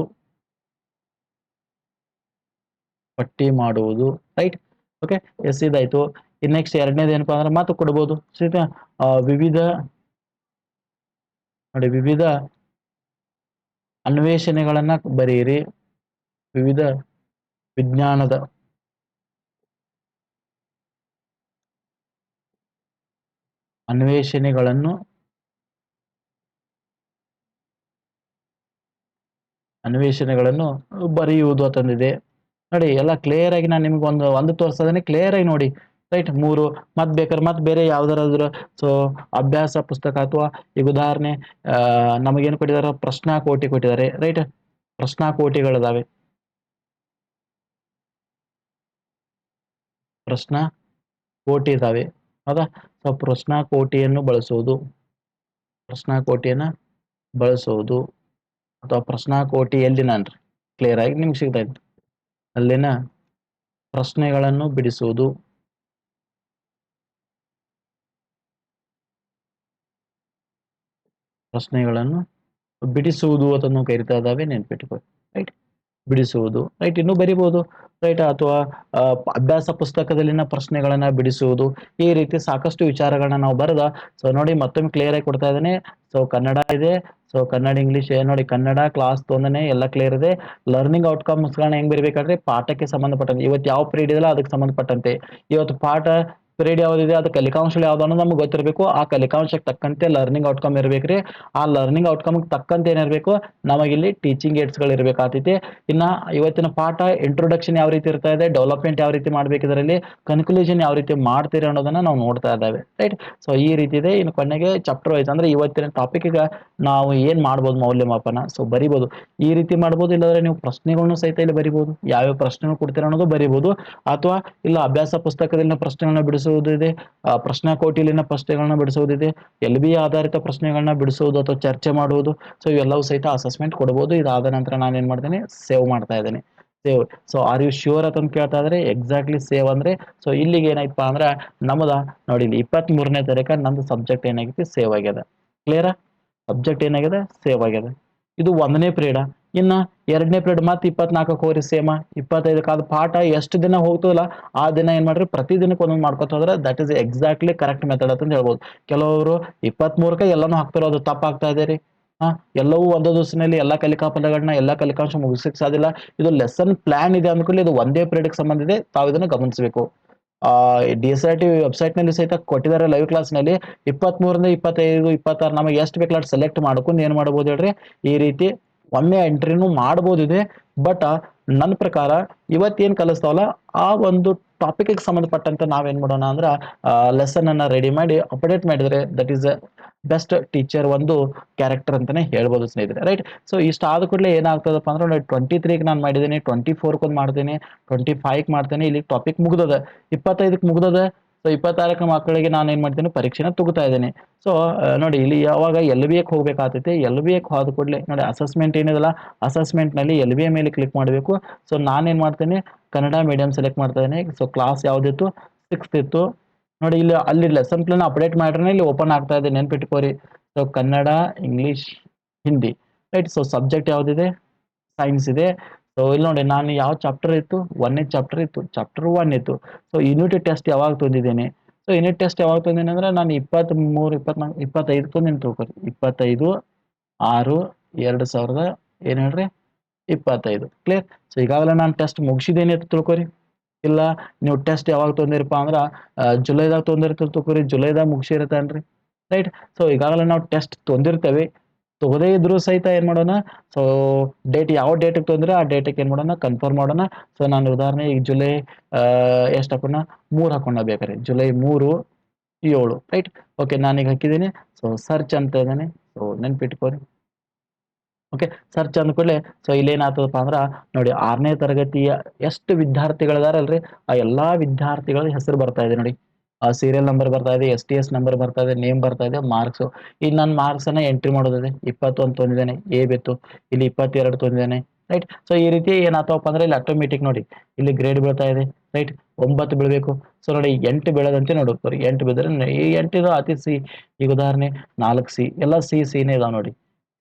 ಪಟ್ಟಿ ಮಾಡುವುದು. ರೈಟ್ ಓಕೆ ಎಸ್, ಇದಾಯ್ತು. ನೆಕ್ಸ್ಟ್ ಎರಡನೇದು ಏನಪ್ಪಾ ಅಂದ್ರೆ ಮಾತು ಕೊಡ್ಬೋದು. ವಿವಿಧ, ನೋಡಿ, ವಿವಿಧ ಅನ್ವೇಷಣೆಗಳನ್ನ ಬರೆಯಿರಿ. ವಿವಿಧ ವಿಜ್ಞಾನದ ಅನ್ವೇಷಣೆಗಳನ್ನು ಅನ್ವೇಷಣೆಗಳನ್ನು ಬರೆಯುವುದು ತಂದಿದೆ. ನೋಡಿ, ಎಲ್ಲ ಕ್ಲಿಯರ್ ಆಗಿ ನಾನು ನಿಮ್ಗೆ ಒಂದು ಒಂದು ತೋರಿಸೋದನ್ನೇ ಕ್ಲಿಯರ್ ಆಗಿ ನೋಡಿ. ರೈಟ್ ಮೂರು, ಮತ್ತೆ ಬೇಕಾದ್ರೆ ಮತ್ತೆ ಬೇರೆ ಯಾವ್ದಾರಾದ್ರೂ ಸೊ ಅಭ್ಯಾಸ ಪುಸ್ತಕ ಅಥವಾ ಈಗ ಉದಾಹರಣೆ ನಮಗೇನು ಕೊಟ್ಟಿದ್ದಾರೆ? ಪ್ರಶ್ನಾಕೋಟಿ ಕೊಟ್ಟಿದ್ದಾರೆ. ರೈಟ್ ಪ್ರಶ್ನಾ ಕೋಟಿಗಳಿದಾವೆ ಪ್ರಶ್ನಾ ಕೋಟಿ ಇದಾವೆ. ಹೌದಾ? ಸೊ ಪ್ರಶ್ನಾಕೋಟಿಯನ್ನು ಬಳಸುವುದು ಪ್ರಶ್ನಾಕೋಟಿಯನ್ನ ಬಳಸುವುದು ಅಥವಾ ಪ್ರಶ್ನಾಕೋಟಿ ನಾನು ಕ್ಲಿಯರ್ ಆಗಿ ನಿಮ್ಗೆ ಸಿಗ್ತಾ ಇತ್ತು ಅಲ್ಲಿನ ಪ್ರಶ್ನೆಗಳನ್ನು ಬಿಡಿಸುವುದು ಪ್ರಶ್ನೆಗಳನ್ನು ಬಿಡಿಸುವುದು ಅದನ್ನು ಕರಿತಾ ಇದ್ದಾವೆ ನೆನ್ಪಿಟ್ಕೊಳ್ಳಿ ರೈಟ್ ಬಿಡಿಸುವುದು. ರೈಟ್ ಇನ್ನೂ ಬರಿಬಹುದು ರೈಟ್ ಅಥವಾ ಅಭ್ಯಾಸ ಪುಸ್ತಕದಲ್ಲಿನ ಪ್ರಶ್ನೆಗಳನ್ನ ಬಿಡಿಸುವುದು. ಈ ರೀತಿ ಸಾಕಷ್ಟು ವಿಚಾರಗಳನ್ನ ನಾವು ಬರೆದ ಸೊ ನೋಡಿ ಮತ್ತೊಮ್ಮೆ ಕ್ಲಿಯರ್ ಆಗಿ ಕೊಡ್ತಾ ಇದ್ದೇನೆ. ಸೊ ಕನ್ನಡ ಇದೆ. ಸೊ ಕನ್ನಡ ಇಂಗ್ಲಿಷ್ ನೋಡಿ ಕನ್ನಡ ಕ್ಲಾಸ್ ತೊಂದನೆ ಎಲ್ಲ ಕ್ಲಿಯರ್ ಇದೆ. ಲರ್ನಿಂಗ್ ಔಟ್ಕಮ್ಸ್ಗಳನ್ನ ಹೆಂಗ್ ಬರಬೇಕಾದ್ರೆ ಪಾಠಕ್ಕೆ ಸಂಬಂಧಪಟ್ಟಂತೆ. ಇವತ್ತು ಯಾವ ಪೀರಿಯಡ್ ಇದೆಯಲ್ಲ, ಅದಕ್ಕೆ ಸಂಬಂಧಪಟ್ಟಂತೆ. ಇವತ್ತು ಪಾಠ ಪೀರಿಯಡ್ ಯಾವ್ದಿದೆ, ಅದು ಕಲಿಕಾಂಶಗಳು ಯಾವ್ದು ಅನ್ನೋದು ನಮ್ಗೆ ಗೊತ್ತಿರಬೇಕು. ಆ ಕಲಿಕಾಂಶಕ್ಕೆ ತಕ್ಕಂತೆ ಲರ್ನಿಂಗ್ ಔಟ್ಕಮ್ ಇರಬೇಕ್ರಿ. ಆ ಲರ್ನಿಂಗ್ ಔಟ್ಕಮ್ ತಕ್ಕಂತೆ ಏನಿರಬೇಕು ನಮಗಿಲ್ಲಿ ಟೀಚಿಂಗ್ ಏಡ್ಸ್ಗಳು ಇರಬೇಕಾಗ್ತೈತಿ. ಇನ್ನ ಇವತ್ತಿನ ಪಾಠ ಇಂಟ್ರೊಡಕ್ಷನ್ ಯಾವ ರೀತಿ ಇರ್ತಾ ಇದೆ ಡೆವಲಪ್ಮೆಂಟ್ ಯಾವ ರೀತಿ ಮಾಡ್ಬೇಕು ಇದರಲ್ಲಿ ಕನ್ಕ್ಲೂಷನ್ ಯಾವ ರೀತಿ ಮಾಡ್ತೀರಿ ಅನ್ನೋದನ್ನ ನಾವು ನೋಡ್ತಾ ಇದ್ದಾವೆ. ರೈಟ್ ಸೊ ಈ ರೀತಿ ಇದೆ. ಇನ್ನು ಕೊನೆಗೆ ಚಾಪ್ಟರ್ ವೈಸ್ ಅಂದ್ರೆ ಇವತ್ತಿನ ಟಾಪಿಕ್ ನಾವು ಏನ್ ಮಾಡ್ಬೋದು ಮೌಲ್ಯಮಾಪನ? ಸೊ ಬರಿಬೋದು. ಈ ರೀತಿ ಮಾಡ್ಬೋದು, ಇಲ್ಲಾಂದ್ರೆ ನೀವು ಪ್ರಶ್ನೆಗಳನ್ನು ಸಹಿತ ಇಲ್ಲಿ ಬರಿಬೋದು. ಯಾವ್ಯಾವ ಪ್ರಶ್ನೆಗಳು ಕೊಡ್ತೀರ ಅನ್ನೋದು ಬರಿಬೋದು. ಅಥವಾ ಇಲ್ಲ ಅಭ್ಯಾಸ ಪುಸ್ತಕದಲ್ಲಿ ಪ್ರಶ್ನೆಗಳನ್ನ ಬಿಡಿಸುವುದು ಆ, ಪ್ರಶ್ನಾಕೋಟಿಲಿನ ಪ್ರಶ್ನೆಗಳನ್ನ ಬಿಡಿಸುವುದಿದೆ ಎಲ್ ಬಿ ಆಧಾರಿತ ಪ್ರಶ್ನೆಗಳನ್ನ ಬಿಡಿಸುವುದು ಅಥವಾ ಚರ್ಚೆ ಮಾಡುವುದು ಸೊ ಇವೆಲ್ಲವೂ ಸಹಿತ ಅಸೆಸ್ಮೆಂಟ್ ಕೊಡಬಹುದು ಇದಾದ ನಂತರ ನಾನು ಏನ್ ಮಾಡ್ತೇನೆ ಸೇವ್ ಮಾಡ್ತಾ ಇದ್ದೇನೆ. Save so are you sure ಅಂತ ಕೇಳ್ತಾ ಇದ್ರೆ ಎಕ್ಸಾಕ್ಟ್ಲಿ ಸೇವ್ ಅಂದ್ರೆ ಸೊ ಇಲ್ಲಿಗೆ ಏನಾಯ್ತಪ್ಪ ಅಂದ್ರೆ ನಮ್ಮದ ನೋಡಿ ಇಲ್ಲಿ ಇಪ್ಪತ್ತ್ ಮೂರನೇ ತಾರೀಕ ನಂದು ಸಬ್ಜೆಕ್ಟ್ ಏನಾಗೈತಿ ಸೇವ್ ಆಗ್ಯದ ಕ್ಲಿಯರ್ ಸಬ್ಜೆಕ್ಟ್ ಏನಾಗಿದೆ ಸೇವ್ ಆಗ್ಯದ ಇದು ಒಂದನೇ ಪೀರಿಯಡ್ ಇನ್ನ ಎರಡನೇ ಪಿರಿಯಡ್ ಮತ್ತೆ ಇಪ್ಪತ್ನಾಲ್ಕಕ್ಕೆ ಹೋಗ್ರಿ ಸೇಮ ಇಪ್ಪತ್ತೈದಕ್ಕೆ ಅದು ಪಾಠ ಎಷ್ಟು ದಿನ ಹೋಗ್ತದಲ್ಲ, ಆ ದಿನ ಏನ್ ಮಾಡ್ರಿ ಪ್ರತಿ ದಿನಕ್ಕೆ ಒಂದೊಂದು ಮಾಡ್ಕೊತ ಹೋದ್ರೆ that is exactly correct method ಅಂತ ಹೇಳ್ಬೋದು. ಕೆಲವರು ಇಪ್ಪತ್ಮೂರಕ್ಕೆ ಎಲ್ಲಾನು ಹಾಕ್ತಾರೋ ಅದು ತಪ್ಪಾಗ್ತಾ ಇದೆ ರೀ. ಹಾ, ಎಲ್ಲವೂ ಒಂದು ದಿವಸನಲ್ಲಿ ಎಲ್ಲ ಕಲಿಕಾ ಪದಗಳನ್ನ ಎಲ್ಲ ಕಲಿಕಾಂಶ ಮುಗಿಸಕ್ಕೆ ಸಾಧ್ಯಲ್ಲ ಇದು ಲೆಸನ್ ಪ್ಲಾನ್ ಇದೆ ಅಂದ್ಕೊಳ್ಳಿ, ಇದು ಒಂದೇ ಪಿರಿಯಡ್ಗೆ ಸಂಬಂಧ ಇದೆ, ತಾವು ಇದನ್ನು ಗಮನಿಸಬೇಕು. ಡಿ ಎಸ್ ಆರ್ ಟಿ ವೆಬ್ಸೈಟ್ನಲ್ಲಿ ಸಹಿತ ಕೊಟ್ಟಿದ್ದಾರೆ ಲೈವ್ ಕ್ಲಾಸ್ನಲ್ಲಿ. ಇಪ್ಪತ್ತ್ ಮೂರಿಂದ ಇಪ್ಪತ್ತೈದು, ಇಪ್ಪತ್ತಾರು ನಮಗೆ ಎಷ್ಟು ಬೇಕು ಅಷ್ಟು ಸೆಲೆಕ್ಟ್ ಮಾಡ್ಕೊಂಡು ಏನ್ ಮಾಡ್ಬೋದು ಹೇಳ್ರಿ? ಈ ರೀತಿ ಒಮ್ಮೆ ಎಂಟ್ರಿನೂ ಮಾಡ್ಬೋದಿದೆ ಬಟ್ ನನ್ನ ಪ್ರಕಾರ ಇವತ್ತೇನ್ ಕಲಿಸ್ತಾವಲ್ಲ, ಆ ಒಂದು ಟಾಪಿಕ್ ಸಂಬಂಧಪಟ್ಟಂತೆ ನಾವೇನ್ ಮಾಡೋಣ ಅಂದ್ರೆ ಲೆಸನ್ ಅನ್ನ ರೆಡಿ ಮಾಡಿ ಅಪ್ಡೇಟ್ ಮಾಡಿದ್ರೆ ದಟ್ ಈಸ್ ಬೆಸ್ಟ್ ಟೀಚರ್ ಒಂದು ಕ್ಯಾರೆಕ್ಟರ್ ಅಂತಾನೆ ಹೇಳ್ಬೋದು ಸ್ನೇಹಿತರೆ ರೈಟ್ ಸೊ ಇಷ್ಟ ಆದ ಕೂಡಲೇ ಏನಾಗ್ತದಪ್ಪ ಅಂದ್ರೆ, ನೋಡಿ ಟ್ವೆಂಟಿ ತ್ರೀಗೆ ನಾನು ಮಾಡಿದ್ದೀನಿ ಟ್ವೆಂಟಿ ಫೋರ್ಗೆ ಒಂದು ಮಾಡ್ತೀನಿ ಟ್ವೆಂಟಿ ಫೈವ್ ಮಾಡ್ತೇನೆ, ಇಲ್ಲಿ ಟಾಪಿಕ್ ಮುಗ್ದದ. ಇಪ್ಪತ್ತೈದಕ್ಕೆ ಮುಗ್ದದ ಸೊ ಇಪ್ಪತ್ತಾರಕ್ಕೆ ಮಕ್ಕಳಿಗೆ ನಾನು ಏನು ಮಾಡ್ತೀನಿ? ಪರೀಕ್ಷೆನ ತಗೋತಾ ಇದ್ದೇನೆ. ಸೊ ನೋಡಿ, ಇಲ್ಲಿ ಯಾವಾಗ ಎಲ್ ಬಿ ಎಕ್ ಹೋಗ್ಬೇಕಾಗ್ತೈತಿ ಎಲ್ ಬಿ ಎಕ್ ಹೋದ ಕೂಡಲೇ, ನೋಡಿ ಅಸೆಸ್ಮೆಂಟ್ ಏನಿದೆಲ್ಲ ಅಸೆಸ್ಮೆಂಟ್ನಲ್ಲಿ ಎಲ್ ಬಿ ಎ ಮೇಲೆ ಕ್ಲಿಕ್ ಮಾಡಬೇಕು. ಸೊ ನಾನೇನು ಮಾಡ್ತೇನೆ, ಕನ್ನಡ ಮೀಡಿಯಂ ಸೆಲೆಕ್ಟ್ ಮಾಡ್ತಾ ಇದ್ದೇನೆ. So class ಯಾವುದಿತ್ತು? ಸಿಕ್ಸ್ತ್ ಇತ್ತು. ನೋಡಿ, ಇಲ್ಲಿ ಅಲ್ಲಿ ಲೆಸನ್ ಪ್ಲಾನ್ ಅಪ್ಡೇಟ್ ಮಾಡ್ರೆ ಇಲ್ಲಿ ಓಪನ್ ಆಗ್ತಾ ಇದೆ ನೆನ್ಪಿಟ್ಕೋರಿ so Kannada English Hindi right so subject ಯಾವುದಿದೆ? ಸೈನ್ಸ್ ಇದೆ. ಸೊ ಇಲ್ಲಿ ನೋಡಿ, ನಾನು ಯಾವ ಚಾಪ್ಟರ್ ಇತ್ತು? ಒಂದನೇ ಚಾಪ್ಟರ್ ಇತ್ತು. ಚಾಪ್ಟರ್ ಒನ್ ಇತ್ತು. ಸೊ ಯೂನಿಟ್ ಟೆಸ್ಟ್ ಯಾವಾಗ ತಂದಿದ್ದೇನೆ? ಸೊ ಯೂನಿಟ್ ಟೆಸ್ಟ್ ಯಾವಾಗ ತಂದೇನೆ ಅಂದ್ರೆ, ನಾನು ಇಪ್ಪತ್ತ್ ಮೂರು ಇಪ್ಪತ್ನಾಲ್ಕು, ಇಪ್ಪತ್ತೈದು ತಂದೇನೆ ತಿಳ್ಕೊರಿ ಇಪ್ಪತ್ತೈದು, ಆರು, ಎರಡು ಸಾವಿರದ ಏನು ಹೇಳ್ರಿ? ಇಪ್ಪತ್ತೈದು. ಕ್ಲಿಯರ್ ಸೊ ಈಗಾಗಲೇ ನಾನು ಟೆಸ್ಟ್ ಮುಗಿಸಿದ್ದೇನೆ ಅಂತ ತಿಳ್ಕೊರಿ. ಇಲ್ಲ, ನೀವು ಟೆಸ್ಟ್ ಯಾವಾಗ ತೊಂದಿರಪ್ಪ ಅಂದ್ರೆ ಜುಲೈದಾಗ ತೊಂದಿರ್ತೀರಿ ತಿಳ್ಕೊರಿ. ಜುಲೈದಾಗ ಮುಗಿಸಿರತ್ತೇನ್ರಿ ರೈಟ್ ಸೊ ಈಗಾಗಲೇ ನಾವು ಟೆಸ್ಟ್ ತೊಂದಿರ್ತೇವೆ. ತಗೋದೇ ಇದ್ರು ಸಹಿತ ಏನು ಮಾಡೋಣ? ಸೊ ಡೇಟ್ ಯಾವ ಡೇಟಿಗೆ ತೊಂದ್ರೆ ಆ ಡೇಟಿಗೆ ಏನು ಮಾಡೋಣ? ಕನ್ಫರ್ಮ್ ಮಾಡೋಣ. ಸೊ ನಾನು ಉದಾಹರಣೆ ಈಗ ಜುಲೈ ಎಷ್ಟು ಹಾಕೋಣ? ಮೂರು ಹಾಕೋಣ ಬೇಕಾರೆ. ಜುಲೈ ಮೂರು, ಏಳು ರೈಟ್ ಓಕೆ ನಾನೀಗ ಹಾಕಿದ್ದೀನಿ. ಸೊ ಸರ್ಚ್ ಅಂತ ಇದ್ದಾನೆ. ಸೊ ನೆನ್ಪಿಟ್ಕೋರಿ ಓಕೆ ಸರ್ಚ್ ಅಂದ ಕೂಡಲೇ ಸೊ ಇಲ್ಲೇನಾಗ್ತದಪ್ಪ ಅಂದ್ರೆ, ನೋಡಿ ಆರನೇ ತರಗತಿಯ ಎಷ್ಟು ವಿದ್ಯಾರ್ಥಿಗಳಿದಾರಲ್ರಿ? ಆ ಎಲ್ಲಾ ವಿದ್ಯಾರ್ಥಿಗಳ ಹೆಸರು ಬರ್ತಾ ಇದೆ ನೋಡಿ. ಆ ಸೀರಿಯಲ್ ನಂಬರ್ ಬರ್ತಾ ಇದೆ ಎಸ್ ಟಿ ಎಸ್ ನಂಬರ್ ಬರ್ತಾ ಇದೆ ನೇಮ್ ಬರ್ತಾ ಇದೆ ಮಾರ್ಕ್ಸ್ ಈಗ ನಾನು ಮಾರ್ಕ್ಸ್ ಅನ್ನ ಎಂಟ್ರಿ ಮಾಡೋದಿದೆ. ಇಪ್ಪತ್ತೊಂದು ತೊಂದಿದ್ದೇನೆ ಎ ಬಿತ್ತು. ಇಲ್ಲಿ ಇಪ್ಪತ್ತೆರಡು ತೊಂದಿದ್ದೇನೆ ರೈಟ್ ಸೊ ಈ ರೀತಿ ಏನಾಗ್ತಾವಪ್ಪ ಅಂದ್ರೆ ಇಲ್ಲಿ ಆಟೋಮೆಟಿಕ್ ನೋಡಿ. ಇಲ್ಲಿ ಗ್ರೇಡ್ ಬೀಳ್ತಾ ಇದೆ ರೈಟ್ ಒಂಬತ್ತು ಬೀಳ್ಬೇಕು. ಸೊ ನೋಡಿ, ಎಂಟು ಬೀಳದಂತೆ ಪರಿ ಎಂಟು ಬಿದ್ದರೆ ಈ ಎಂಟಿದು ಅತಿ ಸಿ. ಈಗ ಉದಾಹರಣೆ, ನಾಲ್ಕು ಸಿ. ಎಲ್ಲ ಸಿ ಸಿನೇ ಇದಾವೆ ನೋಡಿ.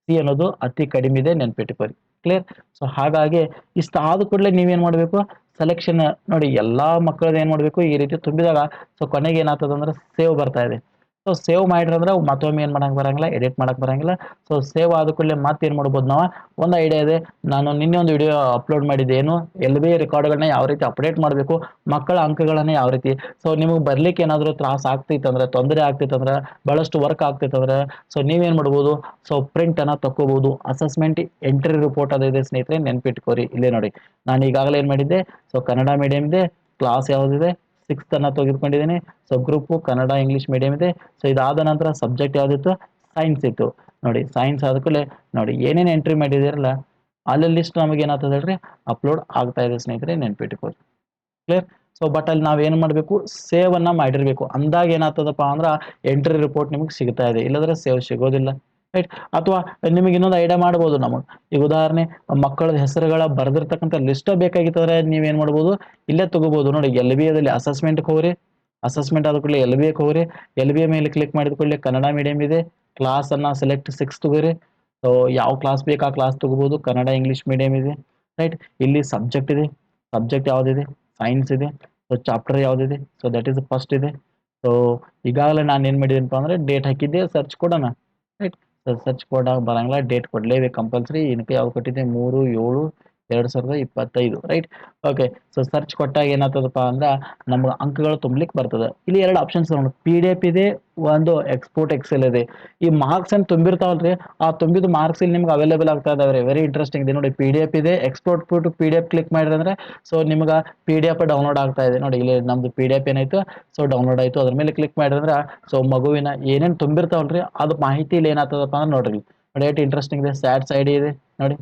ಸಿ ಅನ್ನೋದು ಅತಿ ಕಡಿಮೆ ಇದೆ ನೆನ್ಪಿಟ್ಕೋರಿ ಕ್ಲಿಯರ್ ಸೊ ಹಾಗಾಗಿ ಇಷ್ಟ ಆದ ಕೂಡಲೇ ನೀವೇನು ಮಾಡಬೇಕು? ಸೆಲೆಕ್ಷನ್ ನೋಡಿ ಎಲ್ಲಾ ಮಕ್ಕಳದ್ದು ಏನ್ ಮಾಡಬೇಕು? ಈ ರೀತಿ ತುಂಬಿದಾಗ ಸೊ ಕೊನೆಗೆ ಏನಾಗ್ತದೆ ಅಂದ್ರೆ ಸೇವ್ ಬರ್ತಾ ಇದೆ. ಸೊ ಸೇವ್ ಮಾಡಿರಂದ್ರೆ ಮತ್ತೊಮ್ಮೆ ಏನು ಮಾಡಕ್ಕೆ ಬರಂಗಿಲ್ಲ ಎಡಿಟ್ ಮಾಡೋಕೆ ಬರಂಗಿಲ್ಲ. ಸೊ ಸೇವ್ ಆದ ಕೂಡಲೇ ಮತ್ತೆ ಏನು ಮಾಡ್ಬೋದು ನಾವು? ಒಂದು ಐಡಿಯಾ ಇದೆ, ನಾನು ನಿನ್ನೆ ಒಂದು ವಿಡಿಯೋ ಅಪ್ಲೋಡ್ ಮಾಡಿದ್ದೆ ಏನು ಎಲ್ ಬಿ ರೆಕಾರ್ಡ್ಗಳನ್ನ ಯಾವ ರೀತಿ ಅಪ್ಡೇಟ್ ಮಾಡಬೇಕು, ಮಕ್ಕಳ ಅಂಕಗಳನ್ನು ಯಾವ ರೀತಿ? ಸೊ ನಿಮಗೆ ಬರ್ಲಿಕ್ಕೆ ಏನಾದರೂ ತ್ರಾಸ ಆಗ್ತಿತ್ತಂದ್ರೆ ತೊಂದರೆ ಆಗ್ತಿತ್ತಂದ್ರೆ ಭಾಳಷ್ಟು ವರ್ಕ್ ಆಗ್ತಿತ್ತಂದ್ರೆ ಸೊ ನೀವೇನು ಮಾಡ್ಬೋದು? ಸೊ ಪ್ರಿಂಟನ್ನು ಅನ್ನ ತಕ್ಕೋಬಹುದು ಅಸೆಸ್ಮೆಂಟ್ ಎಂಟ್ರಿ ರಿಪೋರ್ಟ್ ಅದಿದೆ ಸ್ನೇಹಿತರೆ, ನೆನ್ಪಿಟ್ಕೋರಿ. ಇಲ್ಲೇ ನೋಡಿ. ನಾನು ಈಗಾಗಲೇ ಏನು ಮಾಡಿದ್ದೆ? ಸೊ ಕನ್ನಡ ಮೀಡಿಯಂ ಇದೆ ಕ್ಲಾಸ್ ಯಾವ್ದಿದೆ? ಸಿಕ್ಸ್ತ್ ಅನ್ನ ತೆಗೆದುಕೊಂಡಿದ್ದೀನಿ sub group Kannada English medium ಇದೆ. ಸೊ ಇದಾದ ನಂತರ ಸಬ್ಜೆಕ್ಟ್ ಯಾವ್ದಿತ್ತು? ಸೈನ್ಸ್ ಇತ್ತು. ನೋಡಿ ಸೈನ್ಸ್ ಆದ ಕೂಡಲೇ, ನೋಡಿ, ಏನೇನು ಎಂಟ್ರಿ ಮಾಡಿದಿರಲ್ಲ, ಅಲ್ಲಿ ಲಿಸ್ಟ್ ನಮಗೆ ಏನಾಗ್ತದೆ ಹೇಳ್ರಿ? ಅಪ್ಲೋಡ್ ಆಗ್ತಾ ಇದೆ ಸ್ನೇಹಿತರೆ ನೆನ್ಪಿಟ್ಕೊಳ್ಳಿ ಕ್ಲಿಯರ್ ಸೊ ಬಟ್ ಅಲ್ಲಿ ನಾವು ಏನು ಮಾಡಬೇಕು? ಸೇವ್ ಅನ್ನ ಮಾಡಿರಬೇಕು. ಅಂದಾಗ ಏನಾಗ್ತದಪ್ಪ ಅಂದ್ರೆ ಎಂಟ್ರಿ ರಿಪೋರ್ಟ್ ನಿಮಗೆ ಸಿಗ್ತಾ ಇದೆ. ಇಲ್ಲದ್ರೆ ಸೇವ್ ಸಿಗೋದಿಲ್ಲ. ರೈಟ್ ಅಥವಾ ನಿಮಗೆ ಇನ್ನೊಂದು ಐಡಿಯಾ ಮಾಡ್ಬೋದು ನಮಗೆ. ಈಗ ಉದಾಹರಣೆ ಮಕ್ಕಳ ಹೆಸರುಗಳ ಬರೆದಿರ್ತಕ್ಕಂಥ ಲಿಸ್ಟ್ ಬೇಕಾಗಿತ್ತಂದ್ರೆ ಏನು ಮಾಡ್ಬೋದು? ಇಲ್ಲೇ ತಗೋಬಹುದು ನೋಡಿ ಎಲ್ ಬಿ ಎದಲ್ಲಿ ಅಸೆಸ್ಮೆಂಟ್ ಹೋಗ್ರಿ. ಅಸೆಸ್ಮೆಂಟ್ ಆದ ಕೂಡಲೇ ಎಲ್ ಬಿ ಎಕ್ ಹೋಗ್ರಿ. ಎಲ್ ಬಿ ಎ ಮೇಲೆ ಕ್ಲಿಕ್ ಮಾಡಿದ ಕೂಡಲೇ ಕನ್ನಡ ಮೀಡಿಯಂ ಇದೆ. ಕ್ಲಾಸ್ ಅನ್ನ ಸೆಲೆಕ್ಟ್ ಸಿಕ್ಸ್ ತಗೋರಿ. ಸೊ ಯಾವ ಕ್ಲಾಸ್ ಬೇಕು ಆ ಕ್ಲಾಸ್ ತಗೋಬಹುದು ಕನ್ನಡ ಇಂಗ್ಲಿಷ್ ಮೀಡಿಯಂ ಇದೆ. ರೈಟ್ ಇಲ್ಲಿ ಸಬ್ಜೆಕ್ಟ್ ಇದೆ. ಸಬ್ಜೆಕ್ಟ್ ಯಾವ್ದಿದೆ? ಸೈನ್ಸ್ ಇದೆ. ಸೊ ಚಾಪ್ಟರ್ ಯಾವ್ದಿದೆ? ಸೊ ದಟ್ ಈಸ್ ಫಸ್ಟ್ ಇದೆ. ಸೊ ಈಗಾಗಲೇ ನಾನು ಏನ್ ಮಾಡಿದ್ದೀನಪ್ಪ ಅಂದ್ರೆ ಡೇಟ್ ಹಾಕಿದ್ದೆ ಸರ್ಚ್ ಕೊಡೋಣ. ರೈಟ್ ಸರ್ಚ್ ಆಗ ಬರಂಗಿಲ್ಲ ಡೇಟ್ ಕೊಡ್ಲೇಬೇಕು ಕಂಪಲ್ಸರಿ ಏನಕ್ಕೆ ಯಾವ ಕೊಟ್ಟಿದ್ದೆ ಮೂರು ಏಳು ಎರಡ್ ಸಾವಿರದ ಇಪ್ಪತ್ತೈದು ರೈಟ್ ಓಕೆ ಸೊ ಸರ್ಚ್ ಕೊಟ್ಟಾಗ ಏನಾಗ್ತದಪ್ಪ ಅಂದ್ರೆ ನಮ್ಗೆ ಅಂಕಗಳು ತುಂಬಲಿಕ್ಕೆ ಬರ್ತದೆ. ಇಲ್ಲಿ ಎರಡು ಆಪ್ಷನ್ಸ್ ನೋಡಿ. ಪಿ ಡಿ ಎಫ್ ಇದೆ, ಒಂದು ಎಕ್ಸ್ಪೋರ್ಟ್ ಎಕ್ಸೆಲ್ ಇದೆ. ಈ ಮಾರ್ಕ್ಸ್ ಏನು ತುಂಬಿರ್ತಾವಲ್ರಿ, ಆ ತುಂಬಿದ ಮಾರ್ಕ್ಸ್ ಇಲ್ಲಿ ನಿಮ್ಗೆ ಅವೈಲೇಬಲ್ ಆಗ್ತಾ ಇದಾವೆ ವೆರಿ ಇಂಟ್ರೆಸ್ಟಿಂಗ್ ಇದೆ. ನೋಡಿ ಪಿ ಡಿ ಎಫ್ ಇದೆ export to P D F click ಮಾಡಿದ್ರೆ ಸೊ ನಿಮ್ಗೆ ಪಿ ಡಿ ಎಫ್ ಡೌನ್ಲೋಡ್ ಆಗ್ತಾ ಇದೆ. ನೋಡಿ, ಇಲ್ಲಿ ನಮ್ದು ಪಿ ಡಿ ಎಫ್ ಏನಾಯ್ತು ಸೊ ಡೌನ್ಲೋಡ್ ಆಯ್ತು. ಅದ್ರ ಮೇಲೆ ಕ್ಲಿಕ್ ಮಾಡಿದ್ರೆ ಸೊ ಮಗುವಿನ ಏನೇನು ತುಂಬಿರ್ತಾವಲ್ರಿ, ಅದು ಮಾಹಿತಿ ಇಲ್ಲಿ ಏನಾಗ್ತದಪ್ಪ ಅಂದ್ರೆ ನೋಡ್ರಿ ನೋಡಿ ಇಂಟ್ರೆಸ್ಟಿಂಗ್ ಇದೆ. ಸ್ಯಾಟ್ಸ್ ಐ ಇದೆ. ನೋಡಿ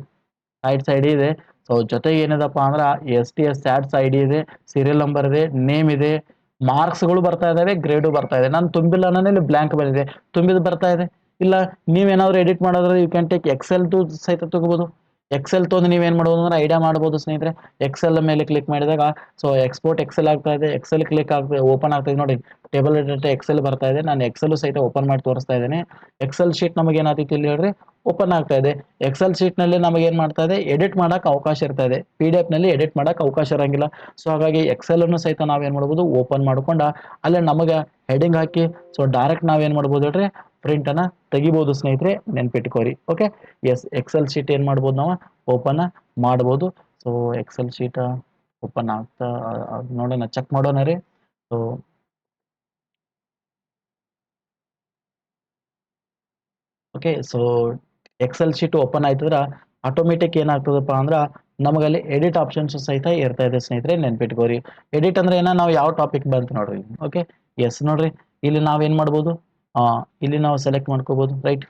ಸೈಡ್ ಸೈಡ್ ಇದೆ. ಸೊ ಜೊತೆಗೆ ಏನಿದಪ್ಪ ಅಂದ್ರೆ S T S SATS I D ಇದೆ ಸೀರಿಯಲ್ ನಂಬರ್ ಇದೆ ನೇಮ್ ಇದೆ ಮಾರ್ಕ್ಸ್ಗಳು ಬರ್ತಾ ಇದಾವೆ ಗ್ರೇಡು ಬರ್ತಾ ಇದೆ. ನಾನು ತುಂಬಿಲ್ಲ, ನಾನು ಇಲ್ಲಿ ಬ್ಲ್ಯಾಂಕ್ ಬಂದಿದೆ. ತುಂಬಿದ್ ಬರ್ತಾ ಇದೆ. ಇಲ್ಲ ನೀವೇನಾದ್ರು edit ಮಾಡೋದ್ರೆ you can take Excel to ಸಹಿತ ತಗೋಬಹುದು ಎಕ್ಸೆಲ್ ತೊಂದು ಏನು ಮಾಡ್ಬೋದು ಅಂದ್ರೆ ಐಡಿಯಾ ಮಾಡ್ಬೋದು ಸ್ನೇಹಿತರೆ. ಎಕ್ಸೆಲ್ ಮೇಲೆ ಕ್ಲಿಕ್ ಮಾಡಿದಾಗ ಸೊ ಎಕ್ಸ್ಪೋರ್ಟ್ ಎಕ್ಸೆಲ್ ಆಗ್ತಾ ಇದೆ. ಎಕ್ಸೆಲ್ ಕ್ಲಿಕ್ ಆಗ್ತದೆ ಓಪನ್ ಆಗ್ತಾ ಇದೆ ನೋಡಿ. ಟೇಬಲ್ ಡೇಟಾ ಎಕ್ಸೆಲ್ ಬರ್ತಾ ಇದೆ. ನಾನು ಎಕ್ಸೆಲ್ ಸಹಿತ ಓಪನ್ ಮಾಡಿ ತೋರಿಸ್ತಾ ಇದ್ದೇನೆ. ಎಕ್ಸೆಲ್ ಶೀಟ್ ನಮಗೆ ಏನಾಗ್ತಿತ್ತು ಇಲ್ಲಿ ಹೇಳ್ರಿ? ಓಪನ್ ಆಗ್ತಾ ಇದೆ. ಎಕ್ಸೆಲ್ ಶೀಟ್ನಲ್ಲಿ ನಮಗೆ ಏನು ಮಾಡ್ತಾ ಇದೆ? ಎಡಿಟ್ ಮಾಡಕ್ ಅವಕಾಶ ಇರ್ತಾ ಇದೆ. ಪಿ ಡಿ ಎಫ್ನಲ್ಲಿ ಎಡಿಟ್ ಮಾಡೋಕೆ ಅವಕಾಶ ಇರಂಗಿಲ್ಲ. ಸೊ ಹಾಗಾಗಿ ಎಕ್ಸೆಲ್ ಅನ್ನು ಸಹಿತ ನಾವೇನು ಮಾಡ್ಬೋದು? ಓಪನ್ ಮಾಡ್ಕೊಂಡ, ಅಲ್ಲೇ ನಮಗೆ ಹೆಡಿಂಗ್ ಹಾಕಿ ಸೊ ಡೈರೆಕ್ಟ್ ನಾವೇನ್ ಮಾಡ್ಬೋದು ಹೇಳ್ರಿ? ಪ್ರಿಂಟ್ ಅನ್ನ ತೆಗಿಬಹುದು ಸ್ನೇಹಿತರೆ, ನೆನ್ಪಿಟ್ಕೋರಿ ಓಕೆ ಎಸ್ ಎಕ್ಸೆಲ್ ಶೀಟ್ ಏನ್ ಮಾಡ್ಬೋದು ನಾವು? ಓಪನ್ ಮಾಡ್ಬೋದು. ಸೊ ಎಕ್ಸೆಲ್ ಶೀಟ್ ಓಪನ್ ಆಗ್ತಾ ನೋಡೋಣ ಚೆಕ್ ಮಾಡೋಣ ರೀ. So okay so Excel sheet open ಆಯ್ತದ್ರ automatic ಏನಾಗ್ತದಪ್ಪ ಅಂದ್ರ ನಮಗಲ್ಲಿ ಎಡಿಟ್ ಆಪ್ಷನ್ಸ್ ಸಹಿತ ಇರ್ತಾ ಇದೆ ಸ್ನೇಹಿತರೆ, ನೆನ್ಪಿಟ್ಕೋರಿ. ಎಡಿಟ್ ಅಂದ್ರೆ ಏನ? ನಾವು ಯಾವ ಟಾಪಿಕ್ ಬಂತು ನೋಡ್ರಿ ಓಕೆ ಎಸ್ ನೋಡ್ರಿ, ಇಲ್ಲಿ ನಾವೇನ್ ಮಾಡ್ಬೋದು? ಇಲ್ಲಿ ನಾವು ಸೆಲೆಕ್ಟ್ ಮಾಡ್ಕೋಬಹುದು ರೈಟ್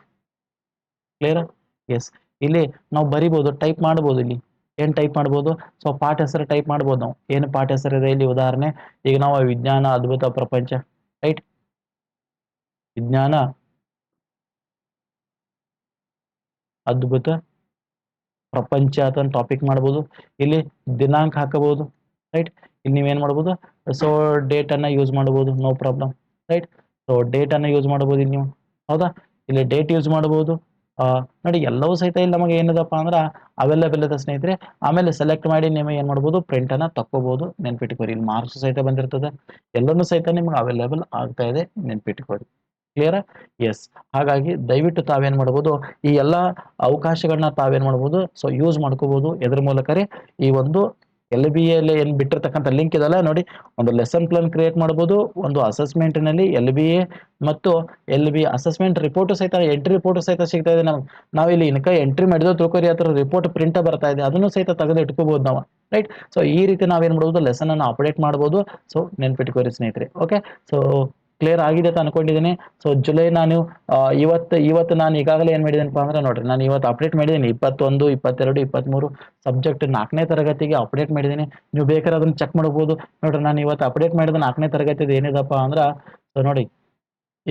ಕ್ಲಿಯರ್ ಎಸ್ ಇಲ್ಲಿ ನಾವು ಬರಿಬೋದು ಟೈಪ್ ಮಾಡ್ಬೋದು ಇಲ್ಲಿ. ಏನ್ ಟೈಪ್ ಮಾಡ್ಬೋದು? ಸೊ ಪಾಠ ಹೆಸರು ಟೈಪ್ ಮಾಡ್ಬೋದು ನಾವು. ಏನು ಪಾಠ ಹೆಸರು ಇದೆ ಇಲ್ಲಿ? ಉದಾಹರಣೆ, ಈಗ ನಾವು ವಿಜ್ಞಾನ, ಅದ್ಭುತ, ಪ್ರಪಂಚ ರೈಟ್ ವಿಜ್ಞಾನ, ಅದ್ಭುತ, ಪ್ರಪಂಚ ಅಂತ ಟಾಪಿಕ್ ಮಾಡ್ಬೋದು. ಇಲ್ಲಿ ದಿನಾಂಕ ಹಾಕಬಹುದು ರೈಟ್ ಇಲ್ಲಿ ನೀವೇನ್ ಮಾಡ್ಬೋದು? ಸೊ ಡೇಟ್ ಅನ್ನ ಯೂಸ್ ಮಾಡಬಹುದು no problem right so date ಅನ್ನ ಯೂಸ್ ಮಾಡಬಹುದು ನೀವು. ಹೌದಾ? ಇಲ್ಲಿ ಡೇಟ್ ಯೂಸ್ ಮಾಡಬಹುದು ಆ, ನೋಡಿ, ಎಲ್ಲವೂ ಸಹಿತ ಇಲ್ಲಿ ನಮಗೆ ಏನದಪ್ಪ ಅಂದ್ರೆ ಅವೈಲೇಬಲ್ ಇದೆ ಸ್ನೇಹಿತರೆ, ಆಮೇಲೆ ಸೆಲೆಕ್ಟ್ ಮಾಡಿ ನಿಮಗೆ ಏನ್ ಮಾಡ್ಬೋದು? ಪ್ರಿಂಟ್ ಅನ್ನ ತಕ್ಕೋಬಹುದು ನೆನ್ಪಿಟ್ಕೋರಿ ಇಲ್ಲಿ ಮಾರ್ಕ್ಸ್ ಸಹಿತ ಬಂದಿರ್ತದೆ. ಎಲ್ಲನೂ ಸಹಿತ ನಿಮ್ಗೆ ಅವೈಲೇಬಲ್ ಆಗ್ತಾ ಇದೆ. ನೆನ್ಪಿಟ್ಕೋರಿ ಕ್ಲಿಯರ್ ಎಸ್ ಹಾಗಾಗಿ ದಯವಿಟ್ಟು ತಾವೇನ್ ಮಾಡ್ಬೋದು? ಈ ಎಲ್ಲ ಅವಕಾಶಗಳನ್ನ ತಾವೇನ್ ಮಾಡ್ಬೋದು? ಸೊ ಯೂಸ್ ಮಾಡ್ಕೋಬಹುದು ಎದ್ರ ಮೂಲಕರೇ ಈ ಒಂದು ಎಲ್ ಬಿ ಎಲ್ಲಿ ಎಲ್ಲಿ ಬಿಟ್ಟಿರ್ತಕ್ಕಂಥ ಲಿಂಕ್ ಇದಲ್ಲ ನೋಡಿ, ಒಂದು ಲೆಸನ್ ಪ್ಲಾನ್ ಕ್ರಿಯೇಟ್ ಮಾಡ್ಬೋದು, ಒಂದು ಅಸೆಸ್ಮೆಂಟ್ನಲ್ಲಿ ಎಲ್ ಬಿ ಎ ಮತ್ತು ಎಲ್ ಬಿ ಅಸೆಸ್ಮೆಂಟ್ ರಿಪೋರ್ಟ್ ಸಹಿತ ಎಂಟ್ರಿ ರಿಪೋರ್ಟ್ ಸಹಿತ ಸಿಗ್ತಾ ಇದೆ. ನಾವು ಇಲ್ಲಿ ಇನ್ಕ ಎಂಟ್ರಿ ಮಾಡಿದ್ರು ತಿಳ್ಕೊರಿ, ಆ ರಿಪೋರ್ಟ್ ಪ್ರಿಂಟ್ ಬರ್ತಾ ಇದೆ. ಅದನ್ನು ಸಹಿತ ತೆಗೆದು ಇಟ್ಕೋಬಹುದು ನಾವು ರೈಟ್ ಸೊ ಈ ರೀತಿ ನಾವೇನು ಮಾಡ್ಬೋದು ಲೆಸನ್ ಅನ್ನು ಅಪ್ಡೇಟ್ ಮಾಡ್ಬೋದು. ಸೊ ನೆನ್ಪಿಟ್ಕೋರಿ ಸ್ನೇಹಿತರೆ ಓಕೆ ಸೊ ಕ್ಲಿಯರ್ ಆಗಿದೆ ಅಂತ ಅನ್ಕೊಂಡಿದ್ದೀನಿ ಸೊ ಜುಲೈ ನಾನು ಇವತ್ತು ಇವತ್ತು ನಾನು ಈಗಾಗಲೇ ಏನು ಮಾಡಿದ್ದೀನಪ್ಪ ಅಂದ್ರೆ ನೋಡ್ರಿ, ನಾನು ಇವತ್ತು ಅಪ್ಡೇಟ್ ಮಾಡಿದ್ದೀನಿ ಇಪ್ಪತ್ತೊಂದು, ಇಪ್ಪತ್ತೆರಡು ಇಪ್ಪತ್ತ್ಮೂರು ಸಬ್ಜೆಕ್ಟ್ ನಾಲ್ಕನೇ ತರಗತಿಗೆ ಅಪ್ಡೇಟ್ ಮಾಡಿದ್ದೀನಿ ನೀವು ಬೇಕಾದ್ರೆ ಅದನ್ನು ಚೆಕ್ ಮಾಡ್ಬೋದು. ನೋಡ್ರಿ, ನಾನು ಇವತ್ತು ಅಪ್ಡೇಟ್ ಮಾಡಿದ ನಾಲ್ಕನೇ ತರಗತಿದು ಏನಿದಪ್ಪ ಅಂದ್ರೆ ಸೊ ನೋಡಿ,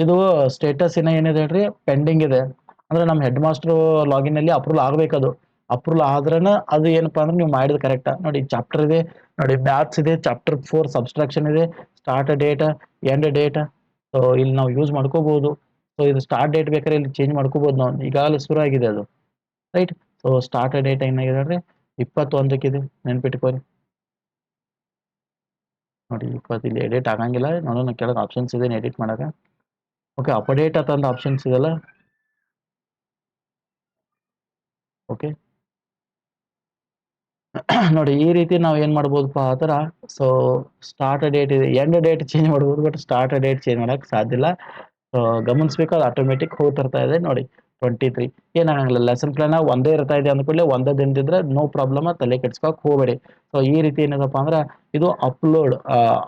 ಇದು ಸ್ಟೇಟಸ್ ಇನ್ನ ಏನಿದೆ ಹೇಳ್ರಿ ಪೆಂಡಿಂಗ್ ಇದೆ. ಅಂದ್ರೆ ನಮ್ಮ ಹೆಡ್ ಮಾಸ್ಟರ್ ಲಾಗಿನ್ ಅಲ್ಲಿ ಅಪ್ರೂವಲ್ ಆಗ್ಬೇಕದು ಅಪ್ರೂವಲ್ ಆದ್ರನ ಅದು ಏನಪ್ಪಾ ಅಂದ್ರೆ ನೀವು ಮಾಡಿದ ಕರೆಕ್ಟ್ ನೋಡಿ ಚಾಪ್ಟರ್ ಇದೆ, ನೋಡಿ ಮ್ಯಾಥ್ಸ್ ಇದೆ ಚಾಪ್ಟರ್ ಫೋರ್ ಸಬ್ಸ್ಟ್ರಾಕ್ಷನ್ ಇದೆ start date end date so ಇಲ್ಲಿ ನಾವು ಯೂಸ್ ಮಾಡ್ಕೋಬಹುದು ಸೊ ಇದು ಸ್ಟಾರ್ಟ್ ಡೇಟ್ ಬೇಕಾದ್ರೆ ಇಲ್ಲಿ ಚೇಂಜ್ ಮಾಡ್ಕೋಬಹುದು ನಾವು. ಈಗಾಗಲೇ ಶುರು ಆಗಿದೆ ಅದು. ರೈಟ್ ಸೊ ಸ್ಟಾರ್ಟ್ ಡೇಟ್ ಏನಾಗಿದೆ ಅಂದ್ರೆ ಇಪ್ಪತ್ತೊಂದಕ್ಕಿದೆ. ನೆನ್ಪಿಟ್ಕೋರಿ ನೋಡಿ, ಇಪ್ಪತ್ತು ಇಲ್ಲಿ ಎಡಿಟ್ ಆಗಂಗಿಲ್ಲ. ನೋಡೋಣ ಕೆಳಗೆ ಆಪ್ಷನ್ಸ್ ಇದೆ ಎಡಿಟ್ ಮಾಡೋಕೆ. ಓಕೆ ಅಪ್ಡೇಟ್ ಅಂತ ಆಪ್ಷನ್ಸ್ ಇದೆಲ್ಲ ಓಕೆ ನೋಡಿ, ಈ ರೀತಿ ನಾವು ಏನು ಮಾಡ್ಬೋದಪ್ಪ ಆ ಥರ ಸೊ ಸ್ಟಾರ್ಟ್ ಡೇಟ್ ಇದೆ. ಎಂಡ್ ಡೇಟ್ ಚೇಂಜ್ ಮಾಡ್ಬೋದು ಬಟ್ ಸ್ಟಾರ್ಟ್ ಡೇಟ್ ಚೇಂಜ್ ಮಾಡಕ್ ಸಾಧ್ಯ ಇಲ್ಲ. ಸೊ ಗಮನಿಸ್ಬೇಕು ಅದು ಆಟೋಮೆಟಿಕ್ ಹೋಗ್ತಿರ್ತಾ ಇದೆ ನೋಡಿ ಟ್ವೆಂಟಿ ತ್ರೀ ಏನಾಗಂಗಿಲ್ಲ ಲೆಸನ್ ಪ್ಲಾನ್ ಒಂದೇ ಇರ್ತಾ ಇದೆ ಅಂದ್ಕೂಡಲೇ ಒಂದೇ ದಿನದಿದ್ರೆ ನೋ ಪ್ರಾಬ್ಲಮ್ ತಲೆ ಕೆಡ್ಸ್ಕೊಕ್ ಹೋಗಬೇಡಿ. ಸೊ ಈ ರೀತಿ ಏನಿದಪ್ಪ ಅಂದ್ರೆ ಇದು ಅಪ್ಲೋಡ್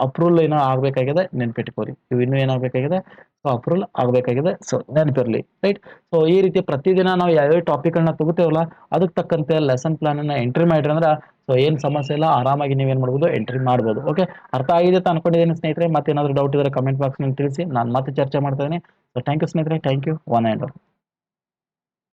ಅಪ್ರೂವಲ್ ಏನೋ ಆಗಬೇಕಾಗಿದೆ ನೆನ್ಪಿಟ್ಕೋರಿ ಇವು ಇನ್ನೂ ಏನಾಗಬೇಕಾಗಿದೆ ಸೊ ಅಪ್ರೂವಲ್ ಆಗಬೇಕಾಗಿದೆ. ಸೊ ನೆನಪಿರಲಿ ರೈಟ್ ಸೊ ಈ ರೀತಿ ಪ್ರತಿದಿನ ನಾವು ಯಾವ್ಯಾವ ಟಾಪಿಕ್ಗಳನ್ನ ತಗೋತೇವಲ್ಲ ಅದಕ್ಕೆ ತಕ್ಕಂತೆ ಲೆಸನ್ ಪ್ಲಾನನ್ನು ಎಂಟ್ರಿ ಮಾಡಿರಿ ಅಂದ್ರೆ ಸೊ ಏನು ಸಮಸ್ಯೆ ಇಲ್ಲ, ಆರಾಮಾಗಿ ನೀವೇನು ಮಾಡ್ಬೋದು ಎಂಟ್ರಿ ಮಾಡ್ಬೋದು ಓಕೆ ಅರ್ಥ ಆಗಿದೆ ಅಂತ ಅನ್ಕೊಂಡಿದ್ದೀನಿ ಸ್ನೇಹಿತರೆ ಮತ್ತೆ ಏನಾದರೂ ಡೌಟ್ ಇದ್ದರೆ ಕಮೆಂಟ್ ಬಾಕ್ಸ್ನಲ್ಲಿ ತಿಳಿಸಿ, ನಾನು ಮತ್ತೆ ಚರ್ಚೆ ಮಾಡ್ತಾ ಇದ್ದೀನಿ ಸೊ ಥ್ಯಾಂಕ್ ಯು ಸ್ನೇಹಿತರೆ ಥ್ಯಾಂಕ್ ಯು ಒನ್ ಆ್ಯಂಡ್